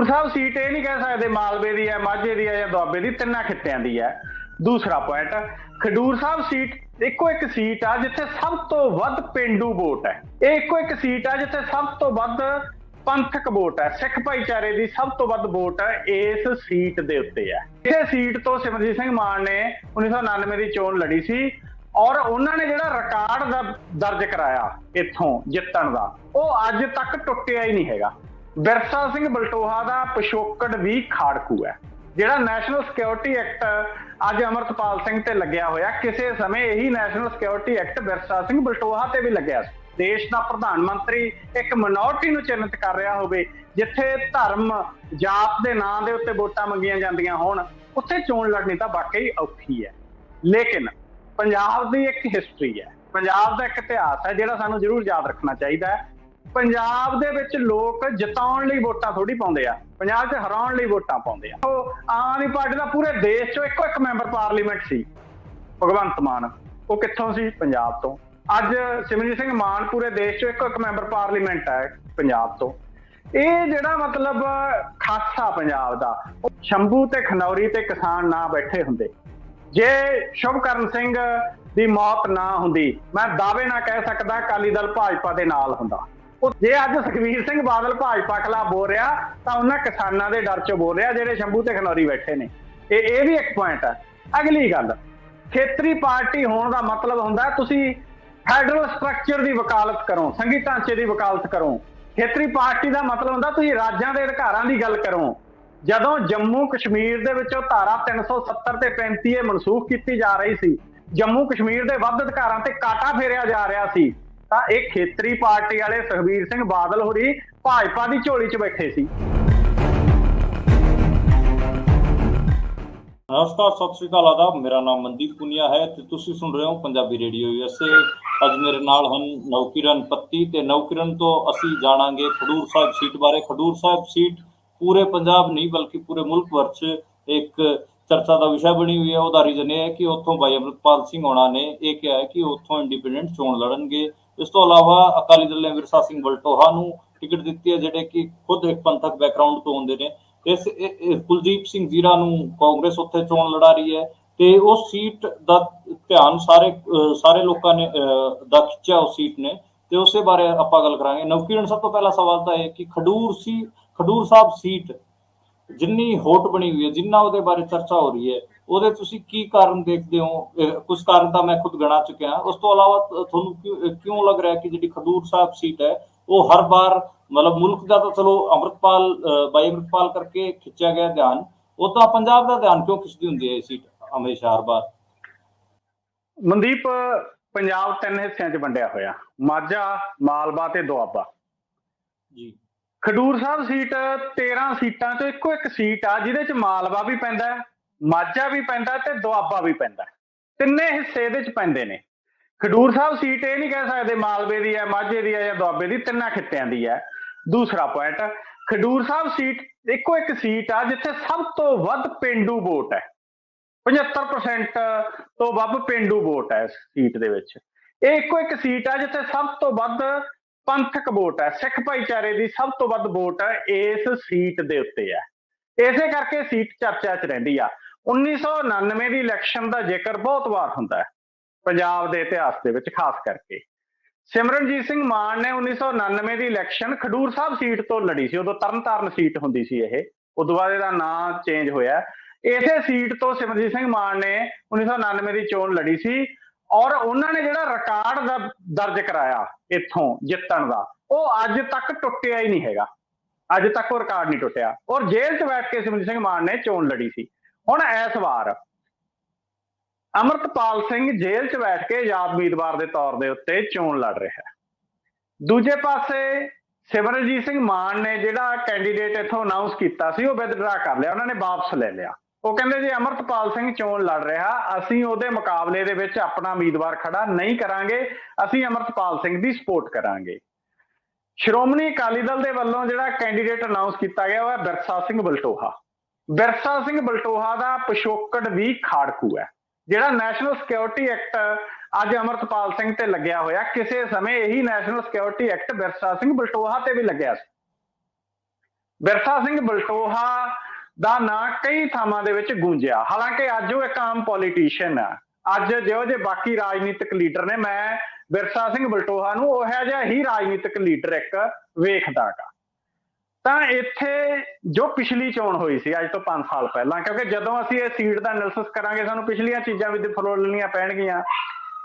Khadur Sahib, seat ਇਹ ਨਹੀਂ ਕਹਿ ਸਕਦੇ, ਮਾਲਵੇ ਦੀ ਹੈ, ਮਾਝੇ ਦੀ ਹੈ ਜਾਂ ਦੁਆਬੇ ਦੀ, ਤਿੰਨਾਂ ਖਿੱਤਿਆਂ ਦੀ ਹੈ। ਦੂਸਰਾ ਪੁਆਇੰਟ ਖਡੂਰ ਸਾਹਿਬ ਸੀਟ, ਇੱਕੋ ਇੱਕ ਸੀਟ ਆ ਜਿੱਥੇ ਸਭ ਤੋਂ ਵੱਧ ਪਿੰਡੂ ਵੋਟ ਹੈ। ਇਹ ਇੱਕੋ ਇੱਕ ਸੀਟ ਆ ਜਿੱਥੇ ਸਭ ਤੋਂ ਵੱਧ ਪੰਥਕ ਵੋਟ ਹੈ। ਸਿੱਖ ਭਾਈਚਾਰੇ ਦੀ ਸਭ ਤੋਂ ਵੱਧ ਵੋਟ ਇਸ ਸੀਟ ਦੇ ਉੱਤੇ ਹੈ। ਇਸੇ ਸੀਟ ਤੋਂ ਸਿਮਰਜੀਤ ਸਿੰਘ ਮਾਨ ਨੇ 1999 ਦੀ ਚੋਣ ਲੜੀ ਸੀ ਔਰ ਉਹਨਾਂ ਨੇ ਜਿਹੜਾ ਰਿਕਾਰਡ ਦਰਜ ਕਰਾਇਆ ਇੱਥੋਂ ਜਿੱਤਣ ਦਾ, ਉਹ ਅੱਜ ਤੱਕ ਟੁੱਟਿਆ ਹੀ ਨਹੀਂ ਹੈਗਾ। ਬਿਰਸਾ ਸਿੰਘ ਬਲਟੋਹਾ ਦਾ ਪਿਛੋਕੜ ਵੀ ਖਾੜਕੂ ਹੈ, ਜਿਹੜਾ ਨੈਸ਼ਨਲ ਸਿਕਿਉਰਿਟੀ ਐਕਟ ਅੱਜ ਅਮਰਤਪਾਲ ਸਿੰਘ ਤੇ ਲੱਗਿਆ ਹੋਇਆ। ਕਿਸੇ ਸਮੇਂ ਇਹੀ national security act Birsa Singh Baltoha ਤੇ ਵੀ ਲੱਗਿਆ ਸੀ। ਦੇਸ਼ ਦਾ ਪ੍ਰਧਾਨ ਮੰਤਰੀ ਇੱਕ ਮਿਨੋਰਟੀ ਨੂੰ ਚਿੰਨਤ ਕਰ ਰਿਹਾ ਹੋਵੇ, ਜਿੱਥੇ ਧਰਮ ਜਾਤ ਦੇ ਨਾਂ ਦੇ ਉੱਤੇ ਵੋਟਾਂ ਮੰਗੀਆਂ ਜਾਂਦੀਆਂ ਹੋਣ, ਉੱਥੇ ਚੋਣ ਲੜਨੀ ਤਾਂ ਵਾਕਈ ਔਖੀ ਹੈ। ਲੇਕਿਨ ਪੰਜਾਬ ਦੀ ਇੱਕ ਹਿਸਟਰੀ ਹੈ, ਪੰਜਾਬ ਦਾ ਇੱਕ ਇਤਿਹਾਸ ਹੈ, ਜਿਹੜਾ ਸਾਨੂੰ ਜ਼ਰੂਰ ਯਾਦ ਰੱਖਣਾ ਚਾਹੀਦਾ ਹੈ। ਪੰਜਾਬ ਦੇ ਵਿੱਚ ਲੋਕ ਜਿਤਾਉਣ ਲਈ ਵੋਟਾਂ ਥੋੜੀ ਪਾਉਂਦੇ ਆ। ਪੰਜਾਬ 'ਚ ਹਰਾਉਣ ਲਈ ਵੋਟਾਂ ਪਾਉਂਦੇ ਆ। ਉਹ ਆਮ ਆਦਮੀ ਪਾਰਟੀ ਦਾ ਪੂਰੇ ਦੇਸ਼ 'ਚੋਂ ਇੱਕੋ ਇੱਕ ਮੈਂਬਰ ਪਾਰਲੀਮੈਂਟ ਸੀ, ਭਗਵੰਤ ਮਾਨ। ਉਹ ਕਿੱਥੋਂ ਸੀ? ਪੰਜਾਬ ਤੋਂ। ਅੱਜ ਸਿਮਰਜੀਤ ਸਿੰਘ ਮਾਨ ਪੂਰੇ ਦੇਸ਼ 'ਚੋਂ ਇੱਕੋ ਇੱਕ ਮੈਂਬਰ ਪਾਰਲੀਮੈਂਟ ਹੈ, ਪੰਜਾਬ ਤੋਂ। ਇਹ ਜਿਹੜਾ ਮਤਲਬ ਖਾਸਾ ਪੰਜਾਬ ਦਾ, ਉਹ ਸ਼ੰਭੂ ਤੇ ਖਨੌਰੀ ਤੇ ਕਿਸਾਨ ਨਾ ਬੈਠੇ ਹੁੰਦੇ। ਜੇ ਸ਼ੁਭਕਰਨ ਸਿੰਘ ਦੀ ਮੌਤ ਨਾ ਹੁੰਦੀ, ਮੈਂ ਦਾਅਵੇ ਨਾਲ ਕਹਿ ਸਕਦਾ ਅਕਾਲੀ ਦਲ ਭਾਜਪਾ ਦੇ ਨਾਲ ਹੁੰਦਾ। ਉਹ ਜੇ ਅੱਜ ਸੁਖਵੀਰ ਸਿੰਘ ਬਾਦਲ ਭਾਜਪਾ ਖਿਲਾਫ ਬੋਲ ਰਿਹਾ, ਤਾਂ ਉਹਨਾਂ ਕਿਸਾਨਾਂ ਦੇ ਡਰ 'ਚ ਬੋਲ ਰਿਹਾ, ਜਿਹੜੇ ਸ਼ੰਭੂ ਤੇ ਖਨੌਰੀ ਬੈਠੇ ਨੇ। ਇਹ ਇਹ ਵੀ ਇੱਕ ਪੁਆਇੰਟ ਹੈ। ਅਗਲੀ ਗੱਲ, ਖੇਤਰੀ ਪਾਰਟੀ ਹੋਣ ਦਾ ਮਤਲਬ ਹੁੰਦਾ ਤੁਸੀਂ ਫੈਡਰਲ ਸਟਰਕਚਰ ਦੀ ਵਕਾਲਤ ਕਰੋ, ਸੰਘੀ ਢਾਂਚੇ ਦੀ ਵਕਾਲਤ ਕਰੋ। ਖੇਤਰੀ ਪਾਰਟੀ ਦਾ ਮਤਲਬ ਹੁੰਦਾ ਤੁਸੀਂ ਰਾਜਾਂ ਦੇ ਅਧਿਕਾਰਾਂ ਦੀ ਗੱਲ ਕਰੋ। ਜਦੋਂ ਜੰਮੂ ਕਸ਼ਮੀਰ ਦੇ ਵਿੱਚੋਂ ਧਾਰਾ 370 ਤੇ 35 ਇਹ ਮਨਸੂਖ ਕੀਤੀ ਜਾ ਰਹੀ ਸੀ, ਜੰਮੂ ਕਸ਼ਮੀਰ ਦੇ ਵੱਧ ਅਧਿਕਾਰਾਂ ਤੇ ਕਾਟਾ ਫੇਰਿਆ ਜਾ ਰਿਹਾ ਸੀ। ਤਾਂ ਇਹ ਖੇਤਰੀ ਪਾਰਟੀ ਵਾਲੇ ਸੁਖਬੀਰ ਸਿੰਘ ਬਾਦਲ ਹੋਰੀ ਭਾਜਪਾ ਦੀ ਝੋਲੀ 'ਚ ਬੈਠੇ ਸੀ। ਨਮਸਕਾਰ, ਸਤਿ ਸ਼੍ਰੀ ਅਕਾਲ ਆਦਾਬ। ਮੇਰਾ ਨਾਮ ਮਨਦੀਪ ਪੁਨੀਆ ਹੈ ਤੇ ਤੁਸੀਂ ਸੁਣ ਰਹੇ ਹੋ ਪੰਜਾਬੀ ਰੇਡੀਓ ਯੂਐਸਏ ਅੱਜ ਮੇਰੇ ਨਾਲ ਹਨ ਨੌਕਿਰਨ ਪੱਤੀ ਤੇ ਨੌਕਿਰਨ ਤੋਂ ਅਸੀਂ ਜਾਣਾਂਗੇ ਖਡੂਰ ਸਾਹਿਬ ਸੀਟ ਬਾਰੇ। ਖਡੂਰ ਸਾਹਿਬ ਸੀਟ ਪੂਰੇ ਪੰਜਾਬ ਨਹੀਂ, ਬਲਕਿ ਪੂਰੇ ਮੁਲਕ ਭਰ 'ਚ ਇੱਕ ਚਰਚਾ ਦਾ ਵਿਸ਼ਾ ਬਣੀ ਹੋਈ ਹੈ। ਉਹਦਾ ਰੀਜ਼ਨ ਇਹ ਹੈ ਕਿ ਉੱਥੋਂ ਭਾਈ ਅਮਰਪਾਲ ਸਿੰਘ ਹੋਣਾ ਨੇ ਇਹ ਕਿਹਾ ਹੈ ਕਿ ਉੱਥੋਂ ਇੰਡੀਪੈਂਡੈਂਟ ਚੋਣ ਲੜਨਗੇ। ਇਸ ਤੋਂ ਇਲਾਵਾ ਅਕਾਲੀ ਦਲ ਨੇ ਵਿਰਸਾ ਸਿੰਘ ਬਲਟੋਹਾ ਨੂੰ ਟਿਕਟ ਦਿੱਤੀ ਹੈ ਜਿਹੜੇ ਕਿ ਖੁਦ ਇੱਕ ਪੰਥਕ ਬੈਕਗ੍ਰਾਉਂਡ ਤੋਂ ਹੁੰਦੇ ਨੇ। ਇਸ ਕੁਲਦੀਪ ਸਿੰਘ ਜ਼ੀਰਾ ਨੂੰ ਕਾਂਗਰਸ ਉੱਥੇ ਚੋਣ ਲੜਾ ਰਹੀ ਹੈ ਤੇ ਉਸ ਸੀਟ ਦਾ ਧਿਆਨ ਸਾਰੇ ਸਾਰੇ ਲੋਕਾਂ ਨੇ ਅਹ, ਦਾ ਖਿੱਚਿਆ ਉਸ ਸੀਟ ਨੇ। ਤੇ ਉਸੇ ਬਾਰੇ ਆਪਾਂ ਗੱਲ ਕਰਾਂਗੇ। ਨਵਕੀਰਨ ਸਭ ਤੋਂ ਪਹਿਲਾ ਸਵਾਲ ਤਾਂ ਇਹ ਕਿ ਖਡੂਰ ਸੀ ਖਡੂਰ ਸਾਹਿਬ ਸੀਟ ਜਿੰਨੀ ਹੋਟ ਬਣੀ ਹੋਈ ਹੈ ਜਿੰਨਾ ਉਹਦੇ ਬਾਰੇ ਚਰਚਾ ਹੋ ਰਹੀ ਹੈ ਉਹਦੇ ਤੁਸੀਂ ਕੀ ਕਾਰਨ ਦੇਖਦੇ ਹੋ? ਕੁਝ ਕਾਰਨ ਤਾਂ ਮੈਂ ਖੁਦ ਗਣਾ ਚੁੱਕਿਆ ਉਸ ਤੋਂ ਇਲਾਵਾ ਤੁਹਾਨੂੰ ਕਿਉਂ ਲੱਗ ਰਿਹਾ ਕਿ ਜਿਹੜੀ ਖਡੂਰ ਸਾਹਿਬ ਸੀਟ ਹੈ ਉਹ ਹਰ ਵਾਰ ਮਤਲਬ ਮੁਲਕ ਦਾ ਤਾਂ ਚਲੋ ਅੰਮ੍ਰਿਤਪਾਲ ਅਹ, ਬਾਈ ਅੰਮ੍ਰਿਤਪਾਲ ਕਰਕੇ ਖਿੱਚਿਆ ਗਿਆ ਧਿਆਨ ਉਹ ਤਾਂ ਪੰਜਾਬ ਦਾ ਧਿਆਨ ਕਿਉਂ ਖਿੱਚਦੀ ਹੁੰਦੀ ਹੈ ਇਹ ਸੀਟ ਹਮੇਸ਼ਾ ਹਰ ਵਾਰ? ਮਨਦੀਪ ਪੰਜਾਬ ਤਿੰਨ ਹਿੱਸਿਆਂ 'ਚ ਵੰਡਿਆ ਹੋਇਆ। ਮਾਝਾ ਮਾਲਵਾ ਤੇ ਦੁਆਬਾ। ਜੀ। ਖਡੂਰ ਸਾਹਿਬ ਸੀਟ 13 ਸੀਟਾਂ ਚੋਂ ਇੱਕੋ ਇੱਕ ਸੀਟ ਆ, ਜਿਹਦੇ 'ਚ ਮਾਲਵਾ ਵੀ ਪੈਂਦਾ ਮਾਝਾ ਵੀ ਪੈਂਦਾ ਹੈ ਤੇ ਦੁਆਬਾ ਵੀ ਪੈਂਦਾ ਤਿੰਨੇ ਹਿੱਸੇ ਇਹਦੇ 'ਚ ਪੈਂਦੇ ਨੇ। ਖਡੂਰ ਸਾਹਿਬ ਸੀਟ ਇਹ ਨਹੀਂ ਕਹਿ ਸਕਦੇ ਮਾਲਵੇ ਦੀ ਹੈ, ਮਾਝੇ ਦੀ ਹੈ ਜਾਂ ਦੁਆਬੇ ਦੀ, ਤਿੰਨਾਂ ਖਿੱਤਿਆਂ ਦੀ ਹੈ। ਦੂਸਰਾ ਪੁਆਇੰਟ ਖਡੂਰ ਸਾਹਿਬ ਸੀਟ ਇੱਕੋ ਇੱਕ ਸੀਟ ਆ, ਜਿੱਥੇ ਸਭ ਤੋਂ ਵੱਧ ਪਿੰਡੂ ਵੋਟ ਹੈ। 75% ਤੋਂ ਵੱਧ ਪਿੰਡੂ ਵੋਟ ਹੈ ਇਸ ਸੀਟ ਦੇ ਵਿੱਚ। ਇਹ ਇੱਕੋ ਇੱਕ ਸੀਟ ਆ, ਜਿੱਥੇ ਸਭ ਤੋਂ ਵੱਧ ਪੰਥਕ ਵੋਟ ਹੈ, ਸਿੱਖ ਭਾਈਚਾਰੇ ਦੀ ਸਭ ਤੋਂ ਵੱਧ ਵੋਟ ਇਸ ਸੀਟ ਦੇ ਉੱਤੇ ਹੈ। ਇਸੇ ਕਰਕੇ ਸੀਟ ਚਰਚਾ 'ਚ ਰਹਿੰਦੀ ਆ। 1999 ਦੀ ਇਲੈਕਸ਼ਨ ਦਾ ਜ਼ਿਕਰ ਬਹੁਤ ਵਾਰ ਹੁੰਦਾ ਹੈ, ਪੰਜਾਬ ਦੇ ਇਤਿਹਾਸ ਦੇ ਵਿੱਚ ਖਾਸ ਕਰਕੇ। ਸਿਮਰਨਜੀਤ ਸਿੰਘ ਮਾਨ ਨੇ 1999 ਦੀ ਇਲੈਕਸ਼ਨ ਖਡੂਰ ਸਾਹਿਬ ਸੀਟ ਤੋਂ ਲੜੀ ਸੀ, ਉਦੋਂ ਤਰਨਤਾਰਨ ਸੀਟ ਹੁੰਦੀ ਸੀ ਇਹ। ਉਦੋਂ ਬਾਅਦ ਇਹਦਾ ਨਾਂ ਚੇਂਜ ਹੋਇਆ। ਇਸੇ ਸੀਟ ਤੋਂ ਸਿਮਰਜੀਤ ਸਿੰਘ ਮਾਨ ਨੇ 1999 ਦੀ ਚੋਣ ਲੜੀ ਸੀ ਔਰ ਉਹਨਾਂ ਨੇ ਜਿਹੜਾ ਰਿਕਾਰਡ ਦਾ ਦਰਜ ਕਰਾਇਆ ਇੱਥੋਂ ਜਿੱਤਣ ਦਾ। ਉਹ ਅੱਜ ਤੱਕ ਟੁੱਟਿਆ ਹੀ ਨਹੀਂ ਹੈਗਾ। ਅੱਜ ਤੱਕ ਉਹ ਰਿਕਾਰਡ ਨਹੀਂ ਟੁੱਟਿਆ। ਔਰ ਜੇਲ੍ਹ 'ਚ ਬੈਠ ਕੇ ਸਿਮਰਜੀਤ ਸਿੰਘ ਮਾਨ ਨੇ ਚੋਣ ਲੜੀ ਸੀ। ਹੁਣ ਇਸ ਵਾਰ ਅਮਰਤਪਾਲ ਸਿੰਘ ਜੇਲ੍ਹ 'ਚ ਬੈਠ ਕੇ ਆਜ਼ਾਦ ਉਮੀਦਵਾਰ ਦੇ ਤੌਰ ਦੇ ਉੱਤੇ ਚੋਣ ਲੜ ਰਿਹਾ ਹੈ। ਦੂਜੇ ਪਾਸੇ, ਸਿਮਰਨਜੀਤ ਸਿੰਘ ਮਾਨ ਨੇ ਜਿਹੜਾ ਕੈਂਡੀਡੇਟ ਇੱਥੋਂ ਅਨਾਉਂਸ ਕੀਤਾ ਸੀ, ਉਹ ਵਿਦਡਰਾ ਕਰ ਲਿਆ। ਉਹਨਾਂ ਨੇ ਵਾਪਸ ਲੈ ਲਿਆ। ਉਹ ਕਹਿੰਦੇ ਜੇ, ਅਮਰਤਪਾਲ ਸਿੰਘ ਚੋਣ ਲੜ ਰਿਹਾ। ਅਸੀਂ ਉਹਦੇ ਮੁਕਾਬਲੇ ਦੇ ਵਿੱਚ ਆਪਣਾ ਉਮੀਦਵਾਰ ਖੜਾ ਨਹੀਂ ਕਰਾਂਗੇ। ਅਸੀਂ ਅਮਰਤਪਾਲ ਸਿੰਘ ਦੀ ਸਪੋਰਟ ਕਰਾਂਗੇ। ਸ਼੍ਰੋਮਣੀ ਅਕਾਲੀ ਦਲ ਦੇ ਵੱਲੋਂ ਜਿਹੜਾ ਕੈਂਡੀਡੇਟ ਅਨਾਉਂਸ ਕੀਤਾ ਗਿਆ ਉਹ ਹੈ ਬਿਰਸਾ ਸਿੰਘ ਬਲਟੋਹਾ। ਬਿਰਸਾ ਸਿੰਘ ਬਲਟੋਹਾ ਦਾ ਪਿਛੋਕੜ ਵੀ ਖਾੜਕੂ ਹੈ। ਜਿਹੜਾ ਨੈਸ਼ਨਲ ਸਿਕਿਉਰਿਟੀ ਐਕਟ ਅੱਜ ਅਮਰਤਪਾਲ ਸਿੰਘ ਤੇ ਲੱਗਿਆ ਹੋਇਆ, ਕਿਸੇ ਸਮੇਂ ਇਹੀ national security act Birsa Singh Baltoha ਤੇ ਵੀ ਲੱਗਿਆ ਸੀ। ਬਿਰਸਾ ਸਿੰਘ ਬਲਟੋਹਾ ਦਾ ਨਾਂ ਕਈ ਥਾਵਾਂ ਦੇ ਵਿੱਚ ਗੂੰਜਿਆ। ਹਾਲਾਂਕਿ ਅੱਜ ਉਹ ਇੱਕ ਆਮ ਪੋਲੀਟੀਸ਼ੀਅਨ ਆ। ਅੱਜ ਜਿਹੋ ਜਿਹੇ ਬਾਕੀ ਰਾਜਨੀਤਿਕ ਲੀਡਰ ਨੇ, ਮੈਂ ਬਿਰਸਾ ਸਿੰਘ ਬਲਟੋਹਾ ਨੂੰ ਉਹ ਜਿਹਾ ਹੀ ਰਾਜਨੀਤਿਕ ਲੀਡਰ ਇੱਕ ਵੇਖਦਾਗਾ ਤਾਂ ਇੱਥੇ ਜੋ ਪਿਛਲੀ ਚੋਣ ਹੋਈ ਸੀ, ਅੱਜ ਤੋਂ 5 ਸਾਲ ਪਹਿਲਾਂ, ਕਿਉਂਕਿ ਜਦੋਂ ਅਸੀਂ ਇਹ ਸੀਟ ਦਾ ਐਨਾਲਿਸਿਸ ਕਰਾਂਗੇ, ਸਾਨੂੰ ਪਿਛਲੀਆਂ ਚੀਜ਼ਾਂ ਵੀ ਫਰੋਲਣੀਆਂ ਪੈਣਗੀਆਂ।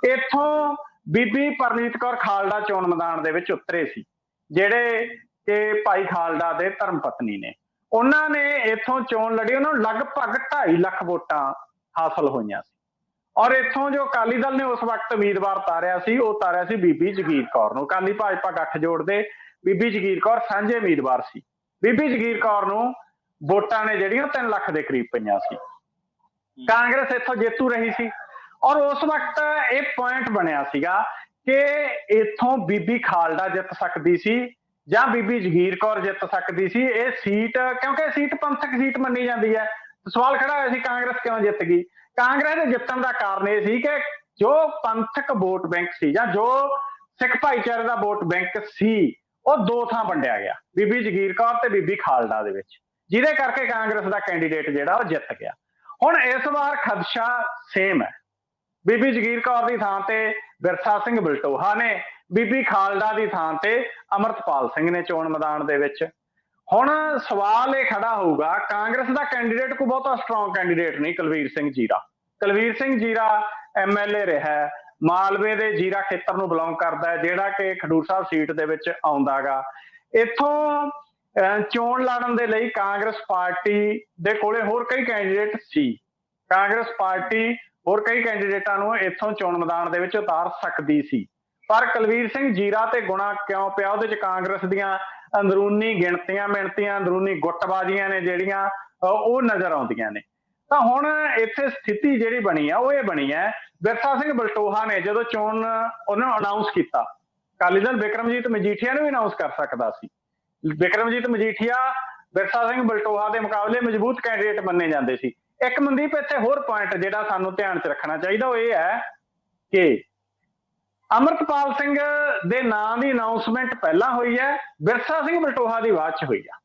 ਇੱਥੋਂ ਬੀਬੀ ਪਰਨੀਤ ਕੌਰ ਖਾਲੜਾ ਚੋਣ ਮੈਦਾਨ ਦੇ ਵਿੱਚ ਉਤਰੇ ਸੀ, ਜਿਹੜੇ ਕਿ ਭਾਈ ਖਾਲੜਾ ਦੇ ਧਰਮ ਪਤਨੀ ਨੇ। ਉਹਨਾਂ ਨੇ ਇੱਥੋਂ ਚੋਣ ਲੜੀ ਉਹਨਾਂ ਨੂੰ ਲਗਭਗ 2.5 ਲੱਖ ਵੋਟਾਂ ਹਾਸਲ ਹੋਈਆਂ ਸੀ। ਔਰ ਇੱਥੋਂ ਜੋ ਅਕਾਲੀ ਦਲ ਨੇ ਉਸ ਵਕਤ ਉਮੀਦਵਾਰ ਤਾਰਿਆ ਸੀ ਉਹ ਤਾਰਿਆ ਸੀ ਬੀਬੀ ਜਗੀਰ ਕੌਰ ਨੂੰ। ਅਕਾਲੀ ਭਾਜਪਾ ਗੱਠ ਜੋੜਦੇ ਬੀਬੀ ਜਗੀਰ ਕੌਰ ਸਾਂਝੇ ਉਮੀਦਵਾਰ ਸੀ। ਬੀਬੀ ਜਗੀਰ ਕੌਰ ਨੂੰ ਵੋਟਾਂ ਨੇ ਜਿਹੜੀਆਂ 3 ਲੱਖ ਦੇ ਕਰੀਬ ਪਈਆਂ ਸੀ। ਕਾਂਗਰਸ ਇੱਥੋਂ ਜੇਤੂ ਰਹੀ ਸੀ। ਔਰ ਉਸ ਵਕਤ ਇਹ ਪੁਆਇੰਟ ਬਣਿਆ ਸੀਗਾ ਕਿ ਇੱਥੋਂ ਬੀਬੀ ਖਾਲੜਾ ਜਿੱਤ ਸਕਦੀ ਸੀ। ਜਾਂ ਬੀਬੀ ਜਗੀਰ ਕੌਰ ਜਿੱਤ ਸਕਦੀ ਸੀ, ਇਹ ਸੀਟ, ਕਿਉਂਕਿ ਇਹ ਸੀਟ ਪੰਥਕ ਸੀਟ ਮੰਨੀ ਜਾਂਦੀ ਹੈ। ਸਵਾਲ ਖੜਾ ਹੋਇਆ ਸੀ, ਕਾਂਗਰਸ ਕਿਉਂ ਜਿੱਤ ਗਈ? ਕਾਂਗਰਸ ਦੇ ਜਿੱਤਣ ਦਾ ਕਾਰਨ ਇਹ ਸੀ ਕਿ ਜੋ ਪੰਥਕ ਵੋਟ ਬੈਂਕ ਸੀ ਜਾਂ ਜੋ ਸਿੱਖ ਭਾਈਚਾਰੇ ਦਾ ਵੋਟ ਬੈਂਕ ਸੀ, ਉਹ ਦੋ ਥਾਂ ਵੰਡਿਆ ਗਿਆ, ਬੀਬੀ ਜਗੀਰ ਕੌਰ ਤੇ ਬੀਬੀ ਖਾਲੜਾ ਦੇ ਵਿੱਚ। ਜਿਹਦੇ ਕਰਕੇ ਕਾਂਗਰਸ ਦਾ ਕੈਂਡੀਡੇਟ ਜਿਹੜਾ ਉਹ ਜਿੱਤ ਗਿਆ। ਹੁਣ ਇਸ ਵਾਰ ਖਦਸ਼ਾ ਸੇਮ ਹੈ। ਬੀਬੀ ਜਗੀਰ ਕੌਰ ਦੀ ਥਾਂ ਤੇ ਵਿਰਸਾ ਸਿੰਘ ਬਲਟੋਹਾ ਨੇ ਬੀਬੀ ਖਾਲਡਾ ਦੀ ਥਾਂ ਤੇ ਅਮਰਤਪਾਲ ਸਿੰਘ ਨੇ ਚੋਣ ਮੈਦਾਨ ਦੇ ਵਿੱਚ। ਹੁਣ ਸਵਾਲ ਇਹ ਖੜਾ ਹੋਊਗਾ ਕਾਂਗਰਸ ਦਾ ਕੈਂਡੀਡੇਟ ਕੋਈ ਬਹੁਤਾ ਸਟਰੋਂਗ ਕੈਂਡੀਡੇਟ ਨਹੀਂ ਕੁਲਵੀਰ ਸਿੰਘ ਜੀਰਾ। ਕੁਲਵੀਰ ਸਿੰਘ ਜੀਰਾ ਐਮਐਲਏ ਰਿਹਾ ਮਾਲਵੇ ਦੇ ਜੀਰਾ ਖੇਤਰ ਨੂੰ ਬਿਲੋਂਗ ਕਰਦਾ ਹੈ ਜਿਹੜਾ ਕਿ ਖਡੂਰ ਸਾਹਿਬ ਸੀਟ ਦੇ ਵਿੱਚ ਆਉਂਦਾਗਾ। ਇੱਥੋਂ ਅਹ, ਚੋਣ ਲੜਨ ਦੇ ਲਈ ਕਾਂਗਰਸ ਪਾਰਟੀ ਦੇ ਕੋਲੇ ਹੋਰ ਕਈ ਕੈਂਡੀਡੇਟ ਸੀ। ਕਾਂਗਰਸ ਪਾਰਟੀ ਹੋਰ ਕਈ ਕੈਂਡੀਡੇਟਾਂ ਨੂੰ ਇੱਥੋਂ ਚੋਣ ਮੈਦਾਨ ਦੇ ਵਿੱਚ ਉਤਾਰ ਸਕਦੀ ਸੀ। ਪਰ ਕੁਲਵੀਰ ਸਿੰਘ ਜੀਰਾ ਤੇ ਗੁਣਾ ਕਿਉਂ ਪਿਆ? ਉਹਦੇ ਚ ਕਾਂਗਰਸ ਦੀਆਂ ਅੰਦਰੂਨੀ ਗਿਣਤੀਆਂ, ਮਿਣਤੀਆਂ, ਅੰਦਰੂਨੀ ਗੁੱਟਬਾਜ਼ੀਆਂ ਨੇ ਜਿਹੜੀਆਂ ਉਹ ਨਜ਼ਰ ਆਉਂਦੀਆਂ ਨੇ। ਤਾਂ ਹੁਣ ਇੱਥੇ ਸਥਿਤੀ ਜਿਹੜੀ ਬਣੀ ਆ, ਉਹ ਇਹ ਬਣੀ ਹੈ ਵਿਰਸਾ ਸਿੰਘ ਬਲਟੋਹਾ ਨੇ ਜਦੋਂ ਚੋਣ ਉਹਨਾਂ ਨੂੰ ਅਨਾਉਂਸ ਕੀਤਾ, ਅਕਾਲੀ ਦਲ ਬਿਕਰਮਜੀਤ ਮਜੀਠੀਆ ਨੂੰ ਵੀ ਅਨਾਉਂਸ ਕਰ ਸਕਦਾ ਸੀ। ਬਿਕਰਮਜੀਤ ਮਜੀਠੀਆ ਵਿਰਸਾ ਸਿੰਘ ਬਲਟੋਹਾ ਦੇ ਮੁਕਾਬਲੇ ਮਜ਼ਬੂਤ ਕੈਂਡੀਡੇਟ ਮੰਨੇ ਜਾਂਦੇ ਸੀ। ਇੱਕ ਮਨਦੀਪ, ਇੱਥੇ ਹੋਰ ਪੁਆਇੰਟ ਜਿਹੜਾ ਸਾਨੂੰ ਧਿਆਨ 'ਚ ਰੱਖਣਾ ਚਾਹੀਦਾ, ਉਹ ਇਹ ਹੈ ਕਿ ਅਮਰਤਪਾਲ ਸਿੰਘ ਦੇ ਨਾਂ ਦੀ ਅਨਾਉਂਸਮੈਂਟ ਪਹਿਲਾਂ ਹੋਈ ਹੈ, ਬਿਰਸਾ ਸਿੰਘ ਬਲਟੋਹਾ ਦੀ ਬਾਅਦ 'ਚ ਹੋਈ ਆ।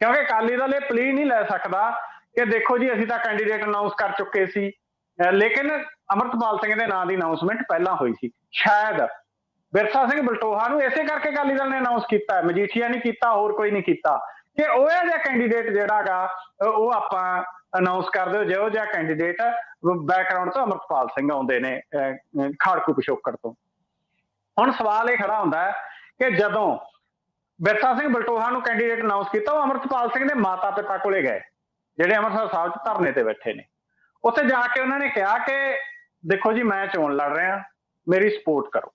ਕਿਉਂਕਿ ਅਕਾਲੀ ਦਲ ਇਹ ਪਲੀ ਨਹੀਂ ਲੈ ਸਕਦਾ ਕਿ ਦੇਖੋ ਜੀ, ਅਸੀਂ ਤਾਂ ਕੈਂਡੀਡੇਟ ਅਨਾਉਂਸ ਕਰ ਚੁੱਕੇ ਸੀ। ਲੇਕਿਨ ਅਮਰਤਪਾਲ ਸਿੰਘ ਦੇ ਨਾਂ ਦੀ ਅਨਾਉਂਸਮੈਂਟ ਪਹਿਲਾਂ ਹੋਈ ਸੀ। ਸ਼ਾਇਦ ਬਿਰਸਾ ਸਿੰਘ ਬਲਟੋਹਾ ਨੂੰ ਇਸੇ ਕਰਕੇ ਅਕਾਲੀ ਦਲ ਨੇ ਅਨਾਉਂਸ ਕੀਤਾ ਮਜੀਠੀਆ ਨਹੀਂ ਕੀਤਾ, ਹੋਰ ਕੋਈ ਨਹੀਂ ਕੀਤਾ। ਕਿ ਉਹ ਜਿਹਾ ਕੈਂਡੀਡੇਟ ਜਿਹੜਾਗਾ ਉਹ ਆਪਾਂ ਅਨਾਉਂਸ ਕਰ ਦਿਓ ਜਿਹੋ ਜਿਹਾ ਕੈਂਡੀਡੇਟ ਬੈਕਗ੍ਰਾਉਂਡ ਤੋਂ ਅਮਰਤਪਾਲ ਸਿੰਘ ਆਉਂਦੇ ਨੇ ਖਾੜਕੂ ਪਿਛੋਕੜ ਤੋਂ। ਹੁਣ ਸਵਾਲ ਇਹ ਖੜਾ ਹੁੰਦਾ ਹੈ ਕਿ ਜਦੋਂ ਬਿਰਸਾ ਸਿੰਘ ਬਲਟੋਹਾ ਨੂੰ ਕੈਂਡੀਡੇਟ ਅਨਾਉਂਸ ਕੀਤਾ ਉਹ ਅਮਰਤਪਾਲ ਸਿੰਘ ਦੇ ਮਾਤਾ ਪਿਤਾ ਕੋਲੇ ਗਏ ਜਿਹੜੇ ਅੰਮ੍ਰਿਤਸਰ ਸਾਹਿਬ 'ਚ ਧਰਨੇ ਤੇ ਬੈਠੇ ਨੇ। ਉੱਥੇ ਜਾ ਕੇ ਉਹਨਾਂ ਨੇ ਕਿਹਾ ਕਿ ਦੇਖੋ ਜੀ ਮੈਂ ਚੋਣ ਲੜ ਰਿਹਾ ਮੇਰੀ ਸਪੋਰਟ ਕਰੋ।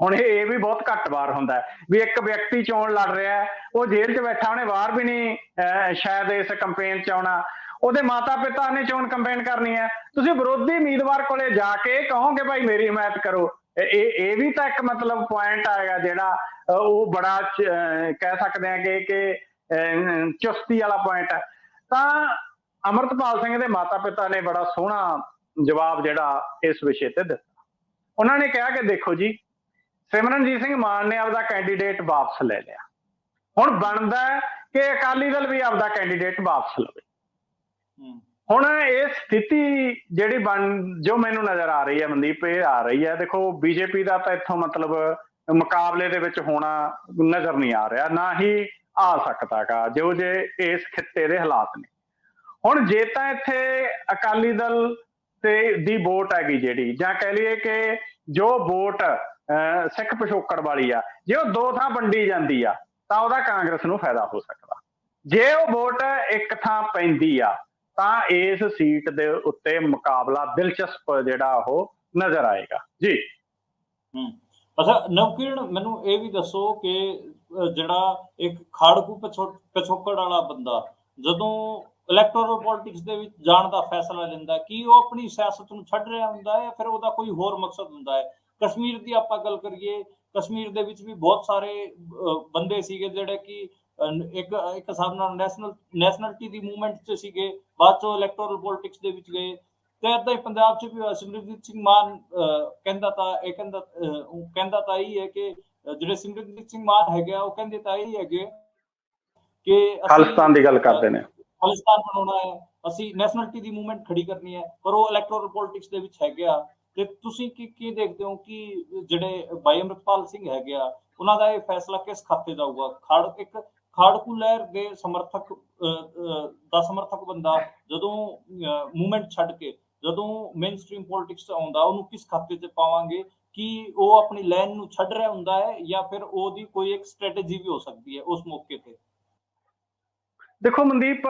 ਹੁਣ ਇਹ ਵੀ ਬਹੁਤ ਘੱਟ ਵਾਰ ਹੁੰਦਾ ਵੀ ਇੱਕ ਵਿਅਕਤੀ ਚੋਣ ਲੜ ਰਿਹਾ ਉਹ ਜੇਲ੍ਹ 'ਚ ਬੈਠਾ ਉਹਨੇ ਵਾਰ ਵੀ ਨਹੀਂ ਅਹ, ਸ਼ਾਇਦ ਇਸ ਕੈਂਪੇਨ 'ਚ ਆਉਣਾ। ਉਹਦੇ ਮਾਤਾ ਪਿਤਾ ਨੇ ਚੋਣ ਕੈਂਪੇਨ ਕਰਨੀ ਹੈ। ਤੁਸੀਂ ਵਿਰੋਧੀ ਉਮੀਦਵਾਰ ਕੋਲੇ ਜਾ ਕੇ ਕਹੋਗੇ ਭਾਈ ਮੇਰੀ ਹਮਾਇਤ ਕਰੋ। ਇਹ ਇਹ ਵੀ ਤਾਂ ਇੱਕ ਮਤਲਬ ਪੁਆਇੰਟ ਆਏਗਾ ਜਿਹੜਾ ਉਹ ਬੜਾ ਕਹਿ ਸਕਦੇ ਆ ਕਿ ਕਿ ਚੁਸਤੀ ਵਾਲਾ ਪੁਆਇੰਟ ਹੈ। ਤਾਂ ਅਮਰਤਪਾਲ ਸਿੰਘ ਦੇ ਮਾਤਾ ਪਿਤਾ ਨੇ ਬੜਾ ਸੋਹਣਾ ਜਵਾਬ ਜਿਹੜਾ ਇਸ ਵਿਸ਼ੇ ਤੇ ਦਿੱਤਾ। ਉਹਨਾਂ ਨੇ ਕਿਹਾ ਕਿ ਦੇਖੋ ਜੀ, ਸਿਮਰਨਜੀਤ ਸਿੰਘ ਮਾਨ ਨੇ ਆਪਦਾ ਕੈਂਡੀਡੇਟ ਵਾਪਸ ਲੈ ਲਿਆ। ਹੁਣ ਬਣਦਾ ਕਿ ਅਕਾਲੀ ਦਲ ਵੀ ਆਪਦਾ ਕੈਂਡੀਡੇਟ ਵਾਪਸ ਲਵੇ। ਹੁਣ ਇਹ ਸਥਿਤੀ ਜਿਹੜੀ ਬਣ ਜੋ ਮੈਨੂੰ ਨਜ਼ਰ ਆ ਰਹੀ ਹੈ ਮਨਦੀਪ ਇਹ ਆ ਰਹੀ ਹੈ। ਦੇਖੋ ਬੀਜੇਪੀ ਦਾ ਤਾਂ ਇੱਥੋਂ ਮਤਲਬ ਮੁਕਾਬਲੇ ਦੇ ਵਿੱਚ ਹੋਣਾ ਨਜ਼ਰ ਨਹੀਂ ਆ ਰਿਹਾ ਨਾ ਹੀ ਆ ਸਕਦਾਗਾ ਜੋ ਜੇ ਇਸ ਖਿੱਤੇ ਦੇ ਹਾਲਾਤ ਨੇ। ਹੁਣ ਜੇ ਤਾਂ ਇੱਥੇ ਅਕਾਲੀ ਦਲ ਤੇ ਦੀ ਵੋਟ ਹੈਗੀ ਜਿਹੜੀ ਜਾਂ ਕਹਿ ਲਈਏ ਕਿ ਜੋ ਵੋਟ ਅਹ, ਸਿੱਖ ਪਿਛੋਕੜ ਵਾਲੀ ਆ ਜੇ ਉਹ ਦੋ ਥਾਂ ਵੰਡੀ ਜਾਂਦੀ ਆ ਤਾਂ ਉਹਦਾ ਕਾਂਗਰਸ ਨੂੰ ਫਾਇਦਾ ਹੋ ਸਕਦਾ। ਜੇ ਉਹ ਵੋਟ ਇੱਕ ਥਾਂ ਪੈਂਦੀ ਆ ਤਾਂ ਇਸ ਸੀਟ ਦੇ ਉੱਤੇ ਮੁਕਾਬਲਾ ਦਿਲਚਸਪ ਜਿਹੜਾ ਉਹ ਨਜ਼ਰ ਆਏਗਾ। ਜੀ। ਹਮ ਅੱਛਾ ਨਵਕਿਰਨ ਮੈਨੂੰ ਇਹ ਵੀ ਦੱਸੋ ਕਿ ਜਿਹੜਾ ਇੱਕ ਖਾੜਕੂ ਪਿਛੋ- ਵਾਲਾ ਬੰਦਾ ਜਦੋਂ ਇਲੈਕਟੋਰਲ ਪੋਲਿਟਿਕਸ ਦੇ ਵਿੱਚ ਜਾਣ ਦਾ ਫੈਸਲਾ ਲੈਂਦਾ ਹੈ, ਕੀ ਉਹ ਆਪਣੀ ਸਿਆਸਤ ਨੂੰ ਛੱਡ ਰਿਹਾ ਹੁੰਦਾ ਹੈ ਜਾਂ ਫਿਰ ਉਹਦਾ ਕੋਈ ਹੋਰ ਮਕਸਦ ਹੁੰਦਾ ਹੈ? ਕਸ਼ਮੀਰ ਦੀ ਆਪਾਂ ਗੱਲ ਕਰੀਏ ਕਸ਼ਮੀਰ ਦੇ ਵਿੱਚ ਵੀ ਬਹੁਤ ਸਾਰੇ ਬੰਦੇ ਸੀਗੇ ਜਿਹੜੇ ਕਿ ਇੱਕ ਇੱਕ ਹਿਸਾਬ ਨਾਲ ਨੈਸ਼ਨਲ ਨੈਸ਼ਨਲਿਟੀ ਦੀ ਮੂਵਮੈਂਟ 'ਚ ਸੀਗੇ ਬਾਅਦ ਚੋਂ ਇਲੈਕਟੋਰਲ ਪੋਲਿਟਿਕਸ ਦੇ ਵਿੱਚ ਗਏ। ਤੇ ਏਦਾਂ ਹੀ ਪੰਜਾਬ 'ਚ ਵੀ ਸਿਮਰਜੀਤ ਸਿੰਘ ਮਾਨ ਕਹਿੰਦਾ ਤਾਂ ਇਹ ਕਹਿੰਦਾ ਉਹ ਕਹਿੰਦਾ ਤਾਂ ਇਹ ਹੈ ਕਿ ਜਿਹੜੇ ਸਿਮਰਜੀਤ ਸਿੰਘ ਮਾਨ ਹੈਗੇ ਉਹ ਕਹਿੰਦੇ ਤਾਂ ਇਹ ਹੈਗੇ ਕਿ ਖਾਲਿਸਤਾਨ ਦੀ ਗੱਲ ਕਰਦੇ ਨੇ। ਖਾਲਿਸਤਾਨ ਬਣਾਉਣਾ ਹੈ ਅਸੀਂ ਨੈਸ਼ਨਲਿਟੀ ਦੀ ਮੂਵਮੈਂਟ ਖੜੀ ਕਰਨੀ ਹੈ ਪਰ ਉਹ ਇਲੈਕਟੋਰਲ ਪੋਲਿਟਿਕਸ ਦੇ ਵਿੱਚ ਹੈਗੇ ਆ। ਤੇ ਤੁਸੀਂ ਕੀ ਕੀ ਦੇਖਦੇ ਹੋ ਕਿ ਜਿਹੜੇ ਬਾਈ ਅਮਰਪਾਲ ਸਿੰਘ ਹੈਗੇ ਆ ਉਹਨਾਂ ਦਾ ਇਹ ਫੈਸਲਾ ਕਿਸ ਖਾਤੇ ਜਾਊਗਾ? ਖੜ ਇੱਕ ਖਾੜਕੂ ਲਹਿਰ ਦੇ ਸਮਰਥਕ ਦਾ ਸਮਰਥਕ ਬੰਦਾ ਜਦੋਂ ਮੂਵਮੈਂਟ ਛੱਡ ਕੇ, ਜਦੋਂ ਮੇਨ ਸਟ੍ਰੀਮ ਪੋਲਿਟਿਕਸ ਆਉਂਦਾ, ਉਹਨੂੰ ਕਿਸ ਖਾਤੇ 'ਚ ਪਾਵਾਂਗੇ? ਕਿ ਉਹ ਆਪਣੀ ਲਾਈਨ ਨੂੰ ਛੱਡ ਰਿਹਾ ਹੁੰਦਾ ਹੈ ਜਾਂ ਫਿਰ ਉਹਦੀ ਕੋਈ ਇੱਕ ਸਟ੍ਰੈਟਜੀ ਵੀ ਹੋ ਸਕਦੀ ਹੈ ਉਸ ਮੌਕੇ ਤੇ? ਦੇਖੋ ਮਨਦੀਪ,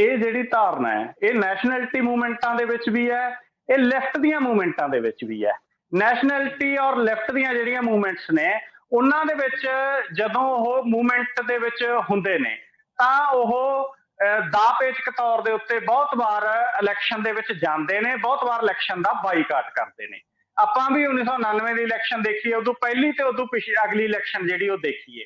ਇਹ ਜਿਹੜੀ ਧਾਰਨਾ ਹੈ, ਇਹ ਨੈਸ਼ਨੈਲਿਟੀ ਮੂਵਮੈਂਟਾਂ ਦੇ ਵਿੱਚ ਵੀ ਹੈ, ਇਹ ਲੈਫਟ ਦੀਆਂ ਮੂਵਮੈਂਟਾਂ ਦੇ ਵਿੱਚ ਵੀ ਹੈ। ਨੈਸ਼ਨੈਲਿਟੀ ਔਰ ਲੈਫਟ ਦੀਆਂ ਜਿਹੜੀਆਂ ਮੂਵਮੈਂਟਸ ਨੇ ਉਹਨਾਂ ਦੇ ਵਿੱਚ ਜਦੋਂ ਉਹ ਮੂਵਮੈਂਟ ਦੇ ਵਿੱਚ ਹੁੰਦੇ ਨੇ, ਤਾਂ ਉਹ ਦਾਪੇਚਕ ਤੌਰ ਦੇ ਉੱਤੇ ਬਹੁਤ ਵਾਰ ਇਲੈਕਸ਼ਨ ਦੇ ਵਿੱਚ ਜਾਂਦੇ ਨੇ, ਬਹੁਤ ਵਾਰ ਇਲੈਕਸ਼ਨ ਦਾ ਬਾਈਕਾਟ ਕਰਦੇ ਨੇ। ਆਪਾਂ ਵੀ 1999 ਦੀ ਇਲੈਕਸ਼ਨ ਦੇਖੀਏ ਉਦੋਂ ਪਹਿਲੀ ਤੇ ਉਦੋਂ ਪਿਛਲੀ, ਅਗਲੀ ਇਲੈਕਸ਼ਨ ਜਿਹੜੀ ਉਹ ਦੇਖੀਏ।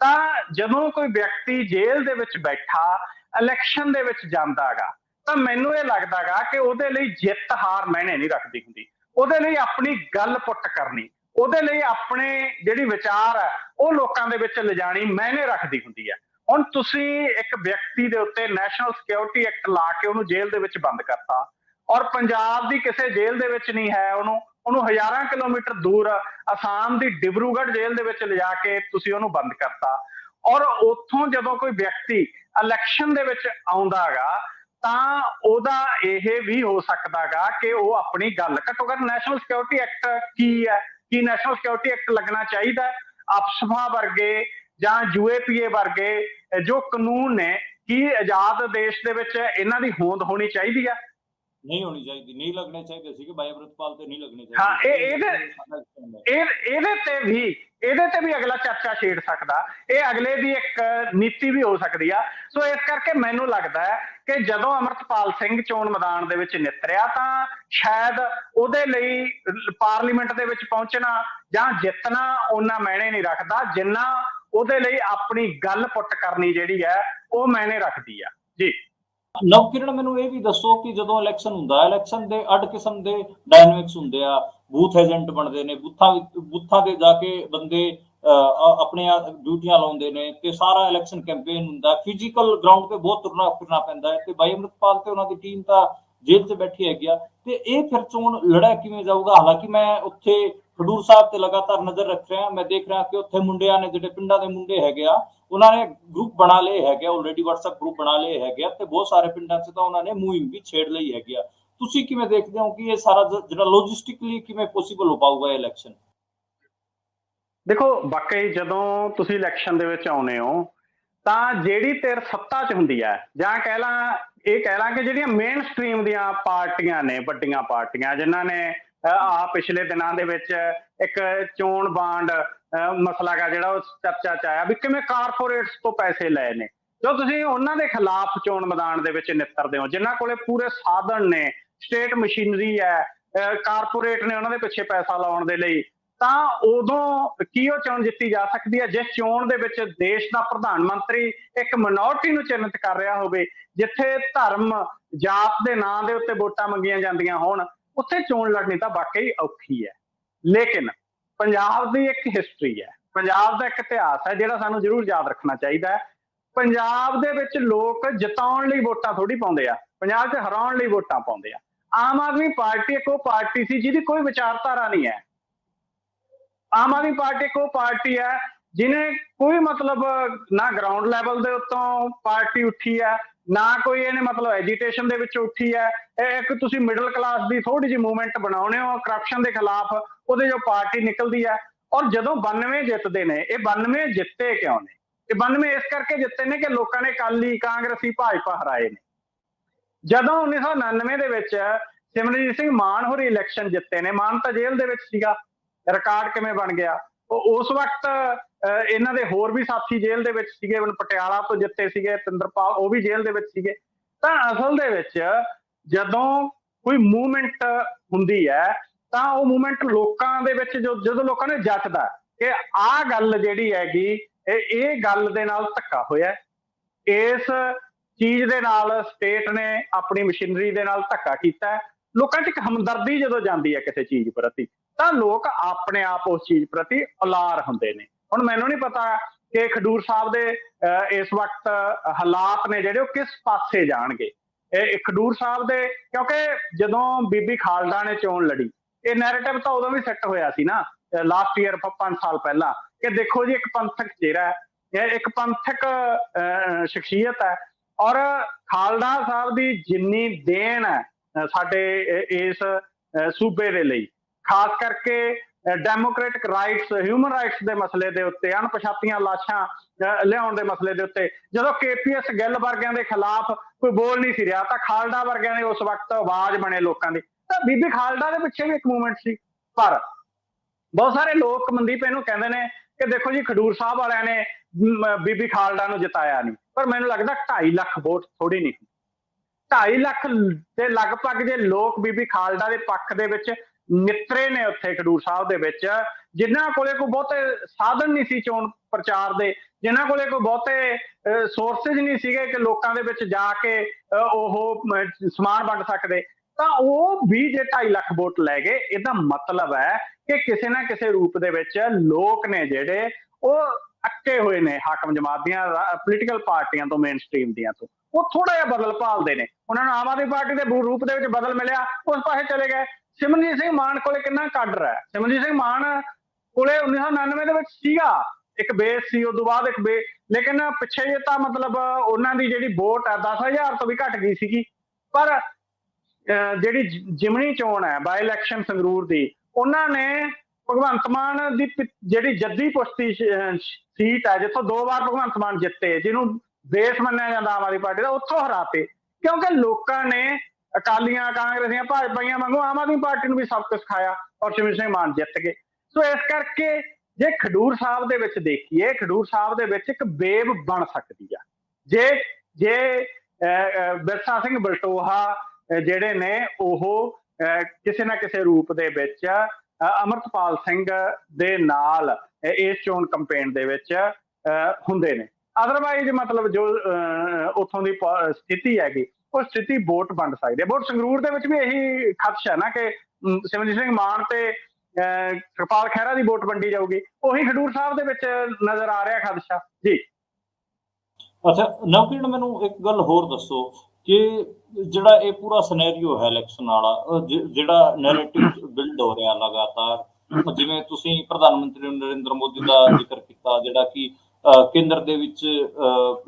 ਤਾਂ ਜਦੋਂ ਕੋਈ ਵਿਅਕਤੀ ਜੇਲ੍ਹ ਦੇ ਵਿੱਚ ਬੈਠਾ ਇਲੈਕਸ਼ਨ ਦੇ ਵਿੱਚ ਜਾਂਦਾਗਾ, ਤਾਂ ਮੈਨੂੰ ਇਹ ਲੱਗਦਾਗਾ ਕਿ ਉਹਦੇ ਲਈ ਜਿੱਤ ਹਾਰ ਮੈਨੇ ਨਹੀਂ ਰੱਖਦੀ ਹੁੰਦੀ। ਉਹਦੇ ਲਈ ਆਪਣੀ ਗੱਲ ਪੁੱਟ ਕਰਨੀ। ਉਹਦੇ ਲਈ ਆਪਣੇ ਜਿਹੜੀ ਵਿਚਾਰ ਹੈ, ਉਹ ਲੋਕਾਂ ਦੇ ਵਿੱਚ ਲਿਜਾਣੀ ਮੈਨੇ ਰੱਖਦੀ ਹੁੰਦੀ ਹੈ। ਹੁਣ ਤੁਸੀਂ ਇੱਕ ਵਿਅਕਤੀ ਦੇ ਉੱਤੇ ਨੈਸ਼ਨਲ ਸਿਕਿਉਰਿਟੀ ਐਕਟ ਲਾ ਕੇ ਉਹਨੂੰ ਜੇਲ੍ਹ ਦੇ ਵਿੱਚ ਬੰਦ ਕਰਤਾ ਔਰ ਪੰਜਾਬ ਦੀ ਕਿਸੇ ਜੇਲ੍ਹ ਦੇ ਵਿੱਚ ਨਹੀਂ ਹੈ ਉਹਨੂੰ ਉਹਨੂੰ ਹਜ਼ਾਰਾਂ ਕਿਲੋਮੀਟਰ ਦੂਰ ਅਸਾਮ ਦੀ ਡਿਬਰੂਗੜ੍ਹ ਜੇਲ੍ਹ ਦੇ ਵਿੱਚ ਲਿਜਾ ਕੇ ਤੁਸੀਂ ਉਹਨੂੰ ਬੰਦ ਕਰਤਾ। ਔਰ ਉੱਥੋਂ ਜਦੋਂ ਕੋਈ ਵਿਅਕਤੀ ਇਲੈਕਸ਼ਨ ਦੇ ਵਿੱਚ ਆਉਂਦਾ ਆਉਂਦਾਗਾ ਤਾਂ ਉਹਦਾ ਇਹ ਵੀ ਹੋ ਸਕਦਾਗਾ ਕਿ ਉਹ ਆਪਣੀ ਗੱਲ, ਘੱਟੋ ਘੱਟ ਨੈਸ਼ਨਲ ਸਿਕਿਉਰਿਟੀ ਐਕਟ ਕੀ ਹੈ? ਕੀ ਨੈਸ਼ਨਲ ਸਿਕਿਉਰਿਟੀ ਐਕਟ ਲੱਗਣਾ ਚਾਹੀਦਾ ਹੈ? ਅਪਸਫਾ ਵਰਗੇ ਜਾਂ ਯੂਏਪੀਏ ਵਰਗੇ ਜੋ ਕਾਨੂੰਨ ਨੇ ਕੀ ਆਜ਼ਾਦ ਦੇਸ਼ ਦੇ ਵਿੱਚ ਇਹਨਾਂ ਦੀ ਹੋਂਦ ਹੋਣੀ ਚਾਹੀਦੀ ਆ। ਨਹੀਂ ਹੋਣੀ ਚਾਹੀਦੀ ਨਹੀਂ ਲੱਗਣੇ ਚਾਹੀਦੇ ਸੀ ਕਿ ਬਾਈ ਅਮਰਤਪਾਲ ਤੇ ਨਹੀਂ ਲੱਗਣੇ ਹਾਂ, ਚਾਹੀਦੇ ਇਹ- ਇਹਦੇ- ਇਹ ਇਹਦੇ ਤੇ ਵੀ ਇਹਦੇ ਤੇ ਵੀ ਅਗਲਾ ਚਰਚਾ ਛੇੜ ਸਕਦਾ। ਇਹ ਅਗਲੇ ਦੀ ਇੱਕ ਨੀਤੀ ਵੀ ਹੋ ਸਕਦੀ ਆ। ਸੋ ਇਸ ਕਰਕੇ ਮੈਨੂੰ ਲੱਗਦਾ ਹੈ ਕਿ ਜਦੋਂ ਅਮਰਤਪਾਲ ਸਿੰਘ ਚੋਣ ਮੈਦਾਨ ਦੇ ਵਿੱਚ ਨਿਤਰਿਆ ਤਾਂ ਸ਼ਾਇਦ ਉਹਦੇ ਲਈ ਪਾਰਲੀਮੈਂਟ ਦੇ ਵਿੱਚ ਪਹੁੰਚਣਾ ਜਾਂ ਜਿੱਤਣਾ ਉਹਨਾਂ ਮਾਇਨੇ ਨਹੀਂ ਰੱਖਦਾ, ਜਿੰਨਾ ਉਹਦੇ ਲਈ ਆਪਣੀ ਗੱਲ ਪੁੱਟ ਕਰਨੀ ਜਿਹੜੀ ਹੈ, ਉਹ ਮੈਨੇ ਰੱਖਦੀ ਆ। ਜੀ। ਨਵਕਿਰਨ ਮੈਨੂੰ ਇਹ ਵੀ ਦੱਸੋ ਕਿ ਜਦੋਂ ਇਲੈਕਸ਼ਨ ਹੁੰਦਾ ਹੈ ਇਲੈਕਸ਼ਨ ਦੇ ਅੱਡ ਕਿਸਮ ਦੇ ਡਾਇਨਾਮਿਕਸ ਹੁੰਦੇ ਆ ਬੂਥ ਏਜੰਟ ਬਣਦੇ ਨੇ ਬੂਥਾਂ ਬੂਥਾਂ ਦੇ ਜਾ ਕੇ ਬੰਦੇ ਆਪਣੀਆਂ ਡਿਊਟੀਆਂ ਲਾਉਂਦੇ ਨੇ ਤੇ ਸਾਰਾ ਇਲੈਕਸ਼ਨ ਕੈਂਪੇਨ ਹੁੰਦਾ। ਫਿਜ਼ੀਕਲ ਗਰਾਊਂਡ ਤੇ ਬਹੁਤ ਤੁਰਨਾ ਫਿਰਨਾ ਪੈਂਦਾ ਹੈ ਤੇ ਬਾਈ ਅਮਰਤਪਾਲ ਤੇ ਉਹਨਾਂ ਦੀ ਟੀਮ ਤਾਂ ਜੇਲ੍ਹ 'ਚ ਬੈਠੀ ਹੈਗੀ ਆ। ਤੇ ਇਹ ਫਿਰ ਚੋਣ ਲੜਿਆ ਕਿਵੇਂ ਜਾਊਗਾ? ਹਾਲਾਂਕਿ ਮੈਂ ਉੱਥੇ ਖਡੂਰ ਸਾਹਿਬ ਤੇ ਲਗਾਤਾਰ ਨਜ਼ਰ ਰੱਖ ਰਿਹਾ, ਮੈਂ ਦੇਖ ਰਿਹਾ ਕਿ ਉੱਥੇ ਮੁੰਡਿਆਂ ਨੇ ਜਿਹੜੇ ਪਿੰਡਾਂ ਦੇ ਮੁੰਡੇ ਹੈਗੇ ਆ, ਉਹਨਾਂ ਨੇ ਗਰੁੱਪ ਬਣਾ ਲਏ ਹੈਗੇ ਆਲਰੇਡੀ WhatsApp ਗਰੁੱਪ ਬਣਾ ਲਏ ਹੈਗੇ ਆ ਤੇ ਬਹੁਤ ਸਾਰੇ ਪਿੰਡਾਂ 'ਚ ਤਾਂ ਉਹਨਾਂ ਨੇ ਮੁਹਿੰਮ ਵੀ ਛੇੜ ਲਈ ਹੈਗੀ ਆ। ਤੁਸੀਂ ਕਿਵੇਂ ਦੇਖਦੇ ਹੋ ਕਿ ਇਹ ਸਾਰਾ ਜਿਹੜਾ ਲੌਜਿਸਟਿਕਲੀ ਕਿਵੇਂ ਪੋਸੀਬਲ ਹੋ ਪਾਊਗਾ ਇਹ ਇਲੈਕਸ਼ਨ ਦੇਖੋ, ਵਾਕਈ ਜਦੋਂ ਤੁਸੀਂ ਇਲੈਕਸ਼ਨ ਦੇ ਵਿੱਚ ਆਉਨੇ ਹੋ, ਤਾਂ ਜਿਹੜੀ ਧਿਰ ਸੱਤਾ 'ਚ ਹੁੰਦੀ ਹੈ, ਜਾਂ ਕਹਿ ਲਾਂ, ਇਹ ਕਹਿ ਲਾਂ ਕਿ ਜਿਹੜੀਆਂ ਮੇਨ ਸਟ੍ਰੀਮ ਦੀਆਂ ਪਾਰਟੀਆਂ ਨੇ, ਵੱਡੀਆਂ ਪਾਰਟੀਆਂ, ਜਿਨ੍ਹਾਂ ਨੇ ਆ ਪਿਛਲੇ ਦਿਨਾਂ ਦੇ ਵਿੱਚ ਇੱਕ ਚੋਣ ਬਾਂਡ ਮਸਲਾ ਗਾ ਜਿਹੜਾ ਉਹ ਚਰਚਾ 'ਚ ਆਇਆ ਵੀ ਕਿਵੇਂ ਕਾਰਪੋਰੇਟਸ ਤੋਂ ਪੈਸੇ ਲਏ ਨੇ। ਜੋ ਤੁਸੀਂ ਉਹਨਾਂ ਦੇ ਖਿਲਾਫ ਚੋਣ ਮੈਦਾਨ ਦੇ ਵਿੱਚ ਨਿੱਤਰਦੇ ਹੋ, ਜਿਨ੍ਹਾਂ ਕੋਲੇ ਪੂਰੇ ਸਾਧਨ ਨੇ ਸਟੇਟ ਮਸ਼ੀਨਰੀ ਹੈ ਕਾਰਪੋਰੇਟ ਨੇ ਉਹਨਾਂ ਦੇ ਪਿੱਛੇ ਪੈਸਾ ਲਾਉਣ ਦੇ ਲਈ ਤਾਂ ਉਦੋਂ ਕੀ ਉਹ ਚੋਣ ਜਿੱਤੀ ਜਾ ਸਕਦੀ ਹੈ? ਜਿਸ ਚੋਣ ਦੇ ਵਿੱਚ ਦੇਸ਼ ਦਾ ਪ੍ਰਧਾਨ ਮੰਤਰੀ ਇੱਕ ਮਿਨੋਰਟੀ ਨੂੰ ਚਿੰਨਤ ਕਰ ਰਿਹਾ ਹੋਵੇ, ਜਿੱਥੇ ਧਰਮ ਜਾਤ ਦੇ ਨਾਂ ਦੇ ਉੱਤੇ ਵੋਟਾਂ ਮੰਗੀਆਂ ਜਾਂਦੀਆਂ ਹੋਣ, ਉੱਥੇ ਚੋਣ ਲੜਨੀ ਤਾਂ ਵਾਕਈ ਔਖੀ ਹੈ। ਲੇਕਿਨ ਪੰਜਾਬ ਦੀ ਇੱਕ ਹਿਸਟਰੀ ਹੈ। ਪੰਜਾਬ ਦਾ ਇੱਕ ਇਤਿਹਾਸ ਹੈ ਜਿਹੜਾ ਸਾਨੂੰ ਜ਼ਰੂਰ ਯਾਦ ਰੱਖਣਾ ਚਾਹੀਦਾ ਹੈ। ਪੰਜਾਬ ਦੇ ਵਿੱਚ ਲੋਕ ਜਿਤਾਉਣ ਲਈ ਵੋਟਾਂ ਥੋੜੀ ਪਾਉਂਦੇ ਆ। ਪੰਜਾਬ 'ਚ ਹਰਾਉਣ ਲਈ ਵੋਟਾਂ ਪਾਉਂਦੇ ਆ। ਆਮ ਆਦਮੀ ਪਾਰਟੀ ਇੱਕ ਉਹ ਪਾਰਟੀ ਸੀ ਜਿਹਦੀ ਕੋਈ ਵਿਚਾਰਧਾਰਾ ਨਹੀਂ ਹੈ। ਆਮ ਆਦਮੀ ਪਾਰਟੀ ਇੱਕ ਉਹ ਪਾਰਟੀ ਹੈ ਜਿਹਨੇ ਕੋਈ ਮਤਲਬ ਨਾ ਗਰਾਊਂਡ ਲੈਵਲ ਦੇ ਉੱਤੋਂ ਪਾਰਟੀ ਉੱਠੀ ਹੈ, ਨਾ ਕੋਈ ਇਹਨੇ ਮਤਲਬ ਐਜੀਟੇਸ਼ਨ ਦੇ ਵਿੱਚ ਉੱਠੀ ਹੈ। ਇਹ ਇੱਕ ਤੁਸੀਂ ਮਿਡਲ ਕਲਾਸ ਦੀ ਥੋੜੀ ਜਿਹੀ ਮੂਵਮੈਂਟ ਬਣਾਉਣੇ ਹੋ ਕਰਪਸ਼ਨ ਦੇ ਖਿਲਾਫ ਉਹਦੇ ਜੋ ਪਾਰਟੀ ਨਿਕਲਦੀ ਹੈ ਔਰ ਜਦੋਂ 92 ਜਿੱਤਦੇ ਨੇ, ਇਹ 92 ਜਿੱਤੇ ਕਿਉਂ ਨੇ? ਇਹ 92 ਇਸ ਕਰਕੇ ਜਿੱਤੇ ਨੇ ਕਿ ਲੋਕਾਂ ਨੇ ਕਾਲੀ ਕਾਂਗਰਸੀ, ਭਾਜਪਾ ਹਰਾਏ ਨੇ। ਜਦੋਂ 1999 ਦੇ ਵਿੱਚ ਸਿਮਰਜੀਤ ਸਿੰਘ ਮਾਨ ਹੋਰੀ ਇਲੈਕਸ਼ਨ ਜਿੱਤੇ ਨੇ, ਮਾਨ ਤਾਂ ਜੇਲ੍ਹ ਦੇ ਵਿੱਚ ਸੀਗਾ। ਰਿਕਾਰਡ ਕਿਵੇਂ ਬਣ ਗਿਆ? ਉਹ ਉਸ ਵਕਤ ਅਹ, ਇਹਨਾਂ ਦੇ ਹੋਰ ਵੀ ਸਾਥੀ ਜੇਲ੍ਹ ਦੇ ਵਿੱਚ ਸੀਗੇ ਹੁਣ ਪਟਿਆਲਾ ਤੋਂ ਜਿੱਤੇ ਸੀਗੇ ਤਿੰਦਰਪਾਲ ਉਹ ਵੀ ਜੇਲ੍ਹ ਦੇ ਵਿੱਚ ਸੀਗੇ। ਤਾਂ ਅਸਲ ਦੇ ਵਿੱਚ ਜਦੋਂ ਕੋਈ ਮੂਵਮੈਂਟ ਹੁੰਦੀ ਹੈ ਤਾਂ ਉਹ ਮੂਵਮੈਂਟ ਲੋਕਾਂ ਦੇ ਵਿੱਚ ਜੋ ਜਦੋਂ ਲੋਕਾਂ ਨੇ ਜੱਟਦਾ ਕਿ ਆਹ ਗੱਲ ਜਿਹੜੀ ਹੈਗੀ ਇਹ ਇਹ ਗੱਲ ਦੇ ਨਾਲ ਧੱਕਾ ਹੋਇਆ ਇਸ ਚੀਜ਼ ਦੇ ਨਾਲ ਸਟੇਟ ਨੇ ਆਪਣੀ ਮਸ਼ੀਨਰੀ ਦੇ ਨਾਲ ਧੱਕਾ ਕੀਤਾ ਲੋਕਾਂ 'ਚ ਇੱਕ ਹਮਦਰਦੀ ਜਦੋਂ ਜਾਂਦੀ ਹੈ ਕਿਸੇ ਚੀਜ਼ ਪ੍ਰਤੀ ਤਾਂ ਲੋਕ ਆਪਣੇ ਆਪ ਉਸ ਚੀਜ਼ ਪ੍ਰਤੀ ਅਲਾਰ ਹੁੰਦੇ ਨੇ। ਹੁਣ ਮੈਨੂੰ ਨਹੀਂ ਪਤਾ ਕਿ ਖਡੂਰ ਸਾਹਿਬ ਦੇ ਅਹ, ਇਸ ਵਕਤ ਹਾਲਾਤ ਨੇ ਜਿਹੜੇ ਉਹ ਕਿਸ ਪਾਸੇ ਜਾਣਗੇ। ਇਹ ਖਡੂਰ ਸਾਹਿਬ ਦੇ ਕਿਉਂਕਿ ਜਦੋਂ ਬੀਬੀ ਖਾਲੜਾ ਨੇ ਚੋਣ ਲੜੀ ਇਹ ਨੈਰੇਟਿਵ ਤਾਂ ਉਦੋਂ ਵੀ ਸੈੱਟ ਹੋਇਆ ਸੀ ਨਾ ਲਾਸਟ ਈਅਰ 5 ਸਾਲ ਪਹਿਲਾਂ ਕਿ ਦੇਖੋ ਜੀ ਇੱਕ ਪੰਥਕ ਚਿਹਰਾ ਹੈ ਇੱਕ ਪੰਥਕ ਅਹ, ਸ਼ਖਸੀਅਤ ਹੈ। ਔਰ ਖਾਲੜਾ ਸਾਹਿਬ ਦੀ ਜਿੰਨੀ ਦੇਣ ਹੈ ਸਾਡੇ ਇਸ ਸੂਬੇ ਦੇ ਲਈ। ਖਾਸ ਕਰਕੇ ਡੈਮੋਕ੍ਰੈਟਿਕ ਰਾਈਟਸ ਹਿਊਮਨ ਰਾਈਟਸ ਦੇ ਮਸਲੇ ਦੇ ਉੱਤੇ ਅਣਪਛਾਤੀਆਂ ਲਾਸ਼ਾਂ ਅਹ, ਲਿਆਉਣ ਦੇ ਮਸਲੇ ਦੇ ਉੱਤੇ। ਜਦੋਂ ਕੇਪੀਐਸ ਗਿੱਲ ਵਰਗਿਆਂ ਦੇ ਖਿਲਾਫ ਕੋਈ ਬੋਲ ਨਹੀਂ ਸੀ ਰਿਹਾ ਤਾਂ ਖਾਲਡਾ ਵਰਗਿਆਂ ਨੇ ਉਸ ਵਕਤ ਆਵਾਜ਼ ਬਣੇ ਲੋਕਾਂ ਦੀ। ਤਾਂ ਬੀਬੀ ਖਾਲਡਾ ਦੇ ਪਿੱਛੇ ਵੀ ਇੱਕ ਮੂਵਮੈਂਟ ਸੀ। ਪਰ ਬਹੁਤ ਸਾਰੇ ਲੋਕ ਮਨਦੀਪ ਇਹਨੂੰ ਕਹਿੰਦੇ ਨੇ ਕਿ ਦੇਖੋ ਜੀ ਖਡੂਰ ਸਾਹਿਬ ਵਾਲਿਆਂ ਨੇ ਬੀਬੀ ਖਾਲਡਾ ਨੂੰ ਜਿਤਾਇਆ ਨਹੀਂ। ਪਰ ਮੈਨੂੰ ਲੱਗਦਾ 2.5 ਲੱਖ ਵੋਟ ਥੋੜੀ ਨਹੀਂ 2.5 ਲੱਖ ਦੇ ਲਗਭਗ ਜੇ ਲੋਕ ਬੀਬੀ ਖਾਲਡਾ ਦੇ ਪੱਖ ਦੇ ਵਿੱਚ ਮਿੱਤਰੇ ਨੇ ਉੱਥੇ ਖਡੂਰ ਸਾਹਿਬ ਦੇ ਵਿੱਚ, ਜਿਨ੍ਹਾਂ ਕੋਲੇ ਕੋਈ ਬਹੁਤੇ ਸਾਧਨ ਨਹੀਂ ਸੀ ਚੋਣ ਪ੍ਰਚਾਰ ਦੇ, ਜਿਨ੍ਹਾਂ ਕੋਲੇ ਕੋਈ ਬਹੁਤੇ ਸੋਰਸਸ ਨਹੀਂ ਸੀਗੇ ਕਿ ਲੋਕਾਂ ਦੇ ਵਿੱਚ ਜਾ ਕੇ ਉਹ ਸਮਾਨ ਵੰਡ ਸਕਦੇ। ਤਾਂ ਉਹ ਵੀ ਜੇ 2.5 ਲੱਖ ਵੋਟ ਲੈ ਗਏ, ਇਹਦਾ ਮਤਲਬ ਹੈ ਕਿ ਕਿਸੇ ਨਾ ਕਿਸੇ ਰੂਪ ਦੇ ਵਿੱਚ ਲੋਕ ਨੇ ਜਿਹੜੇ, ਉਹ ਅੱਕੇ ਹੋਏ ਨੇ ਹਾਕਮ ਜਮਾਤ ਦੀਆਂ ਪੋਲੀਟੀਕਲ ਪਾਰਟੀਆਂ ਤੋਂ ਮੇਨ ਸਟ੍ਰੀਮ ਦੀਆਂ ਤੋਂ। ਉਹ ਥੋੜਾ ਜਿਹਾ ਬਦਲ ਭਾਲਦੇ ਨੇ। ਉਹਨਾਂ ਨੂੰ ਆਮ ਆਦਮੀ ਪਾਰਟੀ ਦੇ ਰੂਪ ਦੇ ਵਿੱਚ ਬਦਲ ਮਿਲਿਆ, ਉਸ ਪਾਸੇ ਚਲੇ ਗਏ। ਸਿਮਰਨਜੀਤ ਸਿੰਘ ਮਾਨ ਕੋਲੇ ਕਿੰਨਾ ਕਾਡਰ ਹੈ? ਸਿਮਰਨਜੀਤ ਸਿੰਘ ਮਾਨ ਕੋਲੇ 1999 ਦੇ ਵਿੱਚ ਸੀਗਾ। ਇੱਕ ਬੇਸ ਸੀ, ਉਸ ਤੋਂ ਬਾਅਦ ਇੱਕ ਬੇ ਲੇਕਿਨ ਪਿੱਛੇ ਜੇ ਤਾਂ ਮਤਲਬ ਉਹਨਾਂ ਦੀ ਜਿਹੜੀ ਵੋਟ ਹੈ 10000 ਤੋਂ ਵੀ ਘਟ ਗਈ ਸੀਗੀ। ਪਰ, ਅਹ, ਜਿਹੜੀ ਜ- ਜਿਮਣੀ ਚੋਣ ਹੈ ਬਾਈ ਇਲੈਕਸ਼ਨ ਸੰਗਰੂਰ ਦੀ, ਉਹਨਾਂ ਨੇ ਭਗਵੰਤ ਮਾਨ ਦੀ ਪਿ- ਜਿਹੜੀ ਜੱਦੀ ਪੁਸ਼ਤੀ ਸੀਟ ਹੈ, ਜਿੱਥੋਂ ਦੋ ਵਾਰ ਭਗਵੰਤ ਮਾਨ ਜਿੱਤੇ, ਜਿਹਨੂੰ ਬੇਸ ਮੰਨਿਆ ਜਾਂਦਾ ਆਮ ਆਦਮੀ ਪਾਰਟੀ ਦਾ ਉੱਥੋਂ ਹਰਾਤੇ। ਕਿਉਂਕਿ ਲੋਕਾਂ ਨੇ ਅਕਾਲੀਆਂ ਕਾਂਗਰਸੀਆਂ ਭਾਜਪਾਈਆਂ ਵਾਂਗੂ ਆਮ ਆਦਮੀ ਪਾਰਟੀ ਨੂੰ ਵੀ ਸਭ ਕੁਝ ਖਾਇਆ ਔਰ ਸਿਮਰਨ ਸਿੰਘ ਮਾਨ ਜਿੱਤ ਗਏ। ਸੋ ਇਸ ਕਰਕੇ ਜੇ ਖਡੂਰ ਸਾਹਿਬ ਦੇ ਵਿੱਚ ਦੇਖੀਏ ਖਡੂਰ ਸਾਹਿਬ ਦੇ ਵਿੱਚ ਇੱਕ ਵੇਵ ਬਣ ਸਕਦੀ ਆ। ਜੇ ਜੇ ਅਹ, ਬਿਰਸਾ ਸਿੰਘ ਬਲਟੋਹਾ ਜਿਹੜੇ ਨੇ ਉਹ ਕਿਸੇ ਨਾ ਕਿਸੇ ਰੂਪ ਦੇ ਵਿੱਚ ਅਹ, ਅਮਰਤਪਾਲ ਸਿੰਘ ਦੇ ਨਾਲ ਇਸ ਚੋਣ ਕੰਪੇਨ ਦੇ ਵਿੱਚ ਅਹ, ਹੁੰਦੇ ਨੇ। ਅਦਰਵਾਈਜ਼ ਮਤਲਬ ਜੋ ਅਹ, ਦੀ ਸਥਿਤੀ ਹੈਗੀ ਉਹ ਸਥਿਤੀ ਵੋਟ ਵੰਡ ਸਕਦੀ ਵੋਟ ਸੰਗਰੂਰ ਦੇ ਵਿੱਚ ਵੀ ਇਹੀ ਖਦਸ਼ਾ ਨਾ ਕਿ ਸਿਮਰਜੀਤ ਸਿੰਘ ਮਾਨ ਤੇ ਕਿਰਪਾਲ ਖਹਿਰਾ ਦੀ ਵੋਟ ਵੰਡੀ ਜਾਊਗੀ। ਉਹੀ ਖਡੂਰ ਸਾਹਿਬ ਦੇ ਵਿੱਚ ਨਜ਼ਰ ਆ ਰਿਹਾ ਖਦਸ਼ਾ। ਜੀ। ਅੱਛਾ ਨਵਕੀਰਨ ਮੈਨੂੰ ਇੱਕ ਗੱਲ ਹੋਰ ਦੱਸੋ ਕਿ ਜਿਹੜਾ ਇਹ ਪੂਰਾ ਸਿਨੈਰੀਓ ਹੈ ਇਲੈਕਸ਼ਨ ਵਾਲਾ ਜਿਹੜਾ ਨੈਰੇਟਿਵ ਬਿਲਡ ਹੋ ਰਿਹਾ ਲਗਾਤਾਰ ਜਿਵੇਂ ਤੁਸੀਂ ਪ੍ਰਧਾਨ ਮੰਤਰੀ ਨਰਿੰਦਰ ਮੋਦੀ ਦਾ ਜ਼ਿਕਰ ਕੀਤਾ ਜਿਹੜਾ ਕਿ ਕੇਂਦਰ ਦੇ ਵਿੱਚ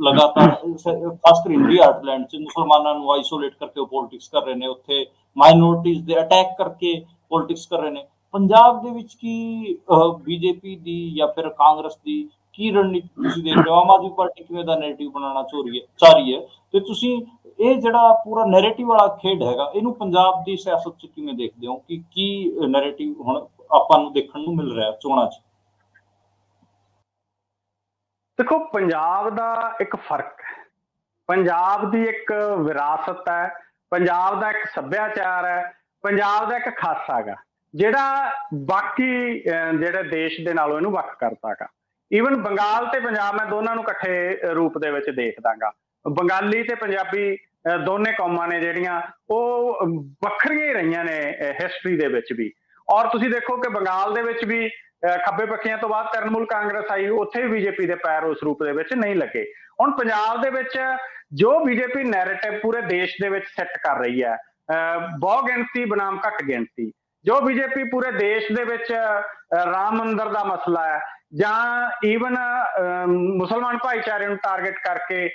ਲਗਾਤਾਰ ਖਾਸ ਕਰ ਇੰਡੀਆ, ਆਇਰਲੈਂਡ ਚ ਮੁਸਲਮਾਨਾਂ ਨੂੰ ਆਈਸੋਲੇਟ ਕਰਕੇ ਉਹ ਪੋਲਿਟਿਕਸ ਕਰ ਰਹੇ ਨੇ, ਉੱਥੇ ਮਾਈਨੋਰਿਟੀਜ਼ ਦੇ ਅਟੈਕ ਕਰਕੇ ਪੋਲਿਟਿਕਸ ਕਰ ਰਹੇ ਨੇ। ਪੰਜਾਬ ਦੇ ਵਿੱਚ ਕੀ ਬੀਜੇਪੀ ਦੀ ਜਾਂ ਫਿਰ ਕਾਂਗਰਸ ਦੀ ਕੀ ਰਣਨੀਤੀ ਤੁਸੀਂ ਦੇਖ ਰਹੇ ਹੋ? ਆਮ ਆਦਮੀ ਪਾਰਟੀ ਕਿਵੇਂ ਦਾ ਨੈਰੇਟਿਵ ਬਣਾਉਣਾ ਚਾਹ ਰਹੀ ਹੈ, ਚਾਹ ਰਹੀ ਹੈ? ਤੇ ਤੁਸੀਂ ਇਹ ਜਿਹੜਾ ਪੂਰਾ ਨੈਰੇਟਿਵ ਵਾਲਾ ਖੇਡ ਹੈਗਾ, ਇਹਨੂੰ ਪੰਜਾਬ ਦੀ ਸਿਆਸਤ 'ਚ ਕਿਵੇਂ ਦੇਖਦੇ ਹੋ? ਕਿ ਕੀ ਨੈਰੇਟਿਵ ਹੁਣ ਆਪਾਂ ਨੂੰ ਦੇਖਣ ਨੂੰ ਮਿਲ ਰਿਹਾ ਚੋਣਾਂ 'ਚ? ਦੇਖੋ, ਪੰਜਾਬ ਦਾ ਇੱਕ ਫ਼ਰਕ ਹੈ। ਪੰਜਾਬ ਦੀ ਇੱਕ ਵਿਰਾਸਤ ਹੈ, ਪੰਜਾਬ ਦਾ ਇੱਕ ਸੱਭਿਆਚਾਰ ਹੈ, ਪੰਜਾਬ ਦਾ ਇੱਕ ਖਾਸਾ ਹੈਗਾ, ਜਿਹੜਾ ਬਾਕੀ ਜਿਹੜੇ ਦੇਸ਼ ਦੇ ਨਾਲੋਂ ਇਹਨੂੰ ਵੱਖ ਕਰਦਾ ਹੈਗਾ। ਈਵਨ ਬੰਗਾਲ ਤੇ ਪੰਜਾਬ ਮੈਂ ਦੋਨਾਂ ਨੂੰ ਇਕੱਠੇ ਰੂਪ ਦੇ ਵਿੱਚ ਦੇਖਦਾਗਾ ਬੰਗਾਲੀ ਤੇ ਪੰਜਾਬੀ ਦੋਨੇ ਕੌਮਾਂ ਨੇ ਜਿਹੜੀਆਂ, ਉਹ ਵੱਖਰੀਆਂ ਹੀ ਰਹੀਆਂ ਨੇ ਹਿਸਟਰੀ ਦੇ ਵਿੱਚ ਵੀ। ਔਰ ਤੁਸੀਂ ਦੇਖੋ ਕਿ ਬੰਗਾਲ ਦੇ ਵਿੱਚ ਵੀ ਖੱਬੇ ਪੱਖੀਆਂ ਤੋਂ ਬਾਅਦ ਤ੍ਰਿਣਮੂਲ ਕਾਂਗਰਸ ਆਈ, ਉੱਥੇ ਵੀ ਬੀਜੇਪੀ ਦੇ ਪੈਰ ਉਸ ਰੂਪ ਦੇ ਵਿੱਚ ਨਹੀਂ ਲੱਗੇ। ਹੁਣ ਪੰਜਾਬ ਦੇ ਵਿੱਚ ਜੋ ਬੀਜੇਪੀ ਨੈਰੇਟਿਵ ਪੂਰੇ ਦੇਸ਼ ਦੇ ਵਿੱਚ ਸੈੱਟ ਕਰ ਰਹੀ ਹੈ, ਅਹ ਬਹੁ ਗਿਣਤੀ, ਬਨਾਮ ਘੱਟ ਗਿਣਤੀ। ਜੋ ਬੀਜੇਪੀ ਪੂਰੇ ਦੇਸ਼ ਦੇ ਵਿੱਚ ਰਾਮ ਮੰਦਰ ਦਾ ਮਸਲਾ ਹੈ, ਜਾਂ ਈਵਨ ਮੁਸਲਮਾਨ ਭਾਈਚਾਰੇ ਨੂੰ ਟਾਰਗੇਟ ਕਰਕੇ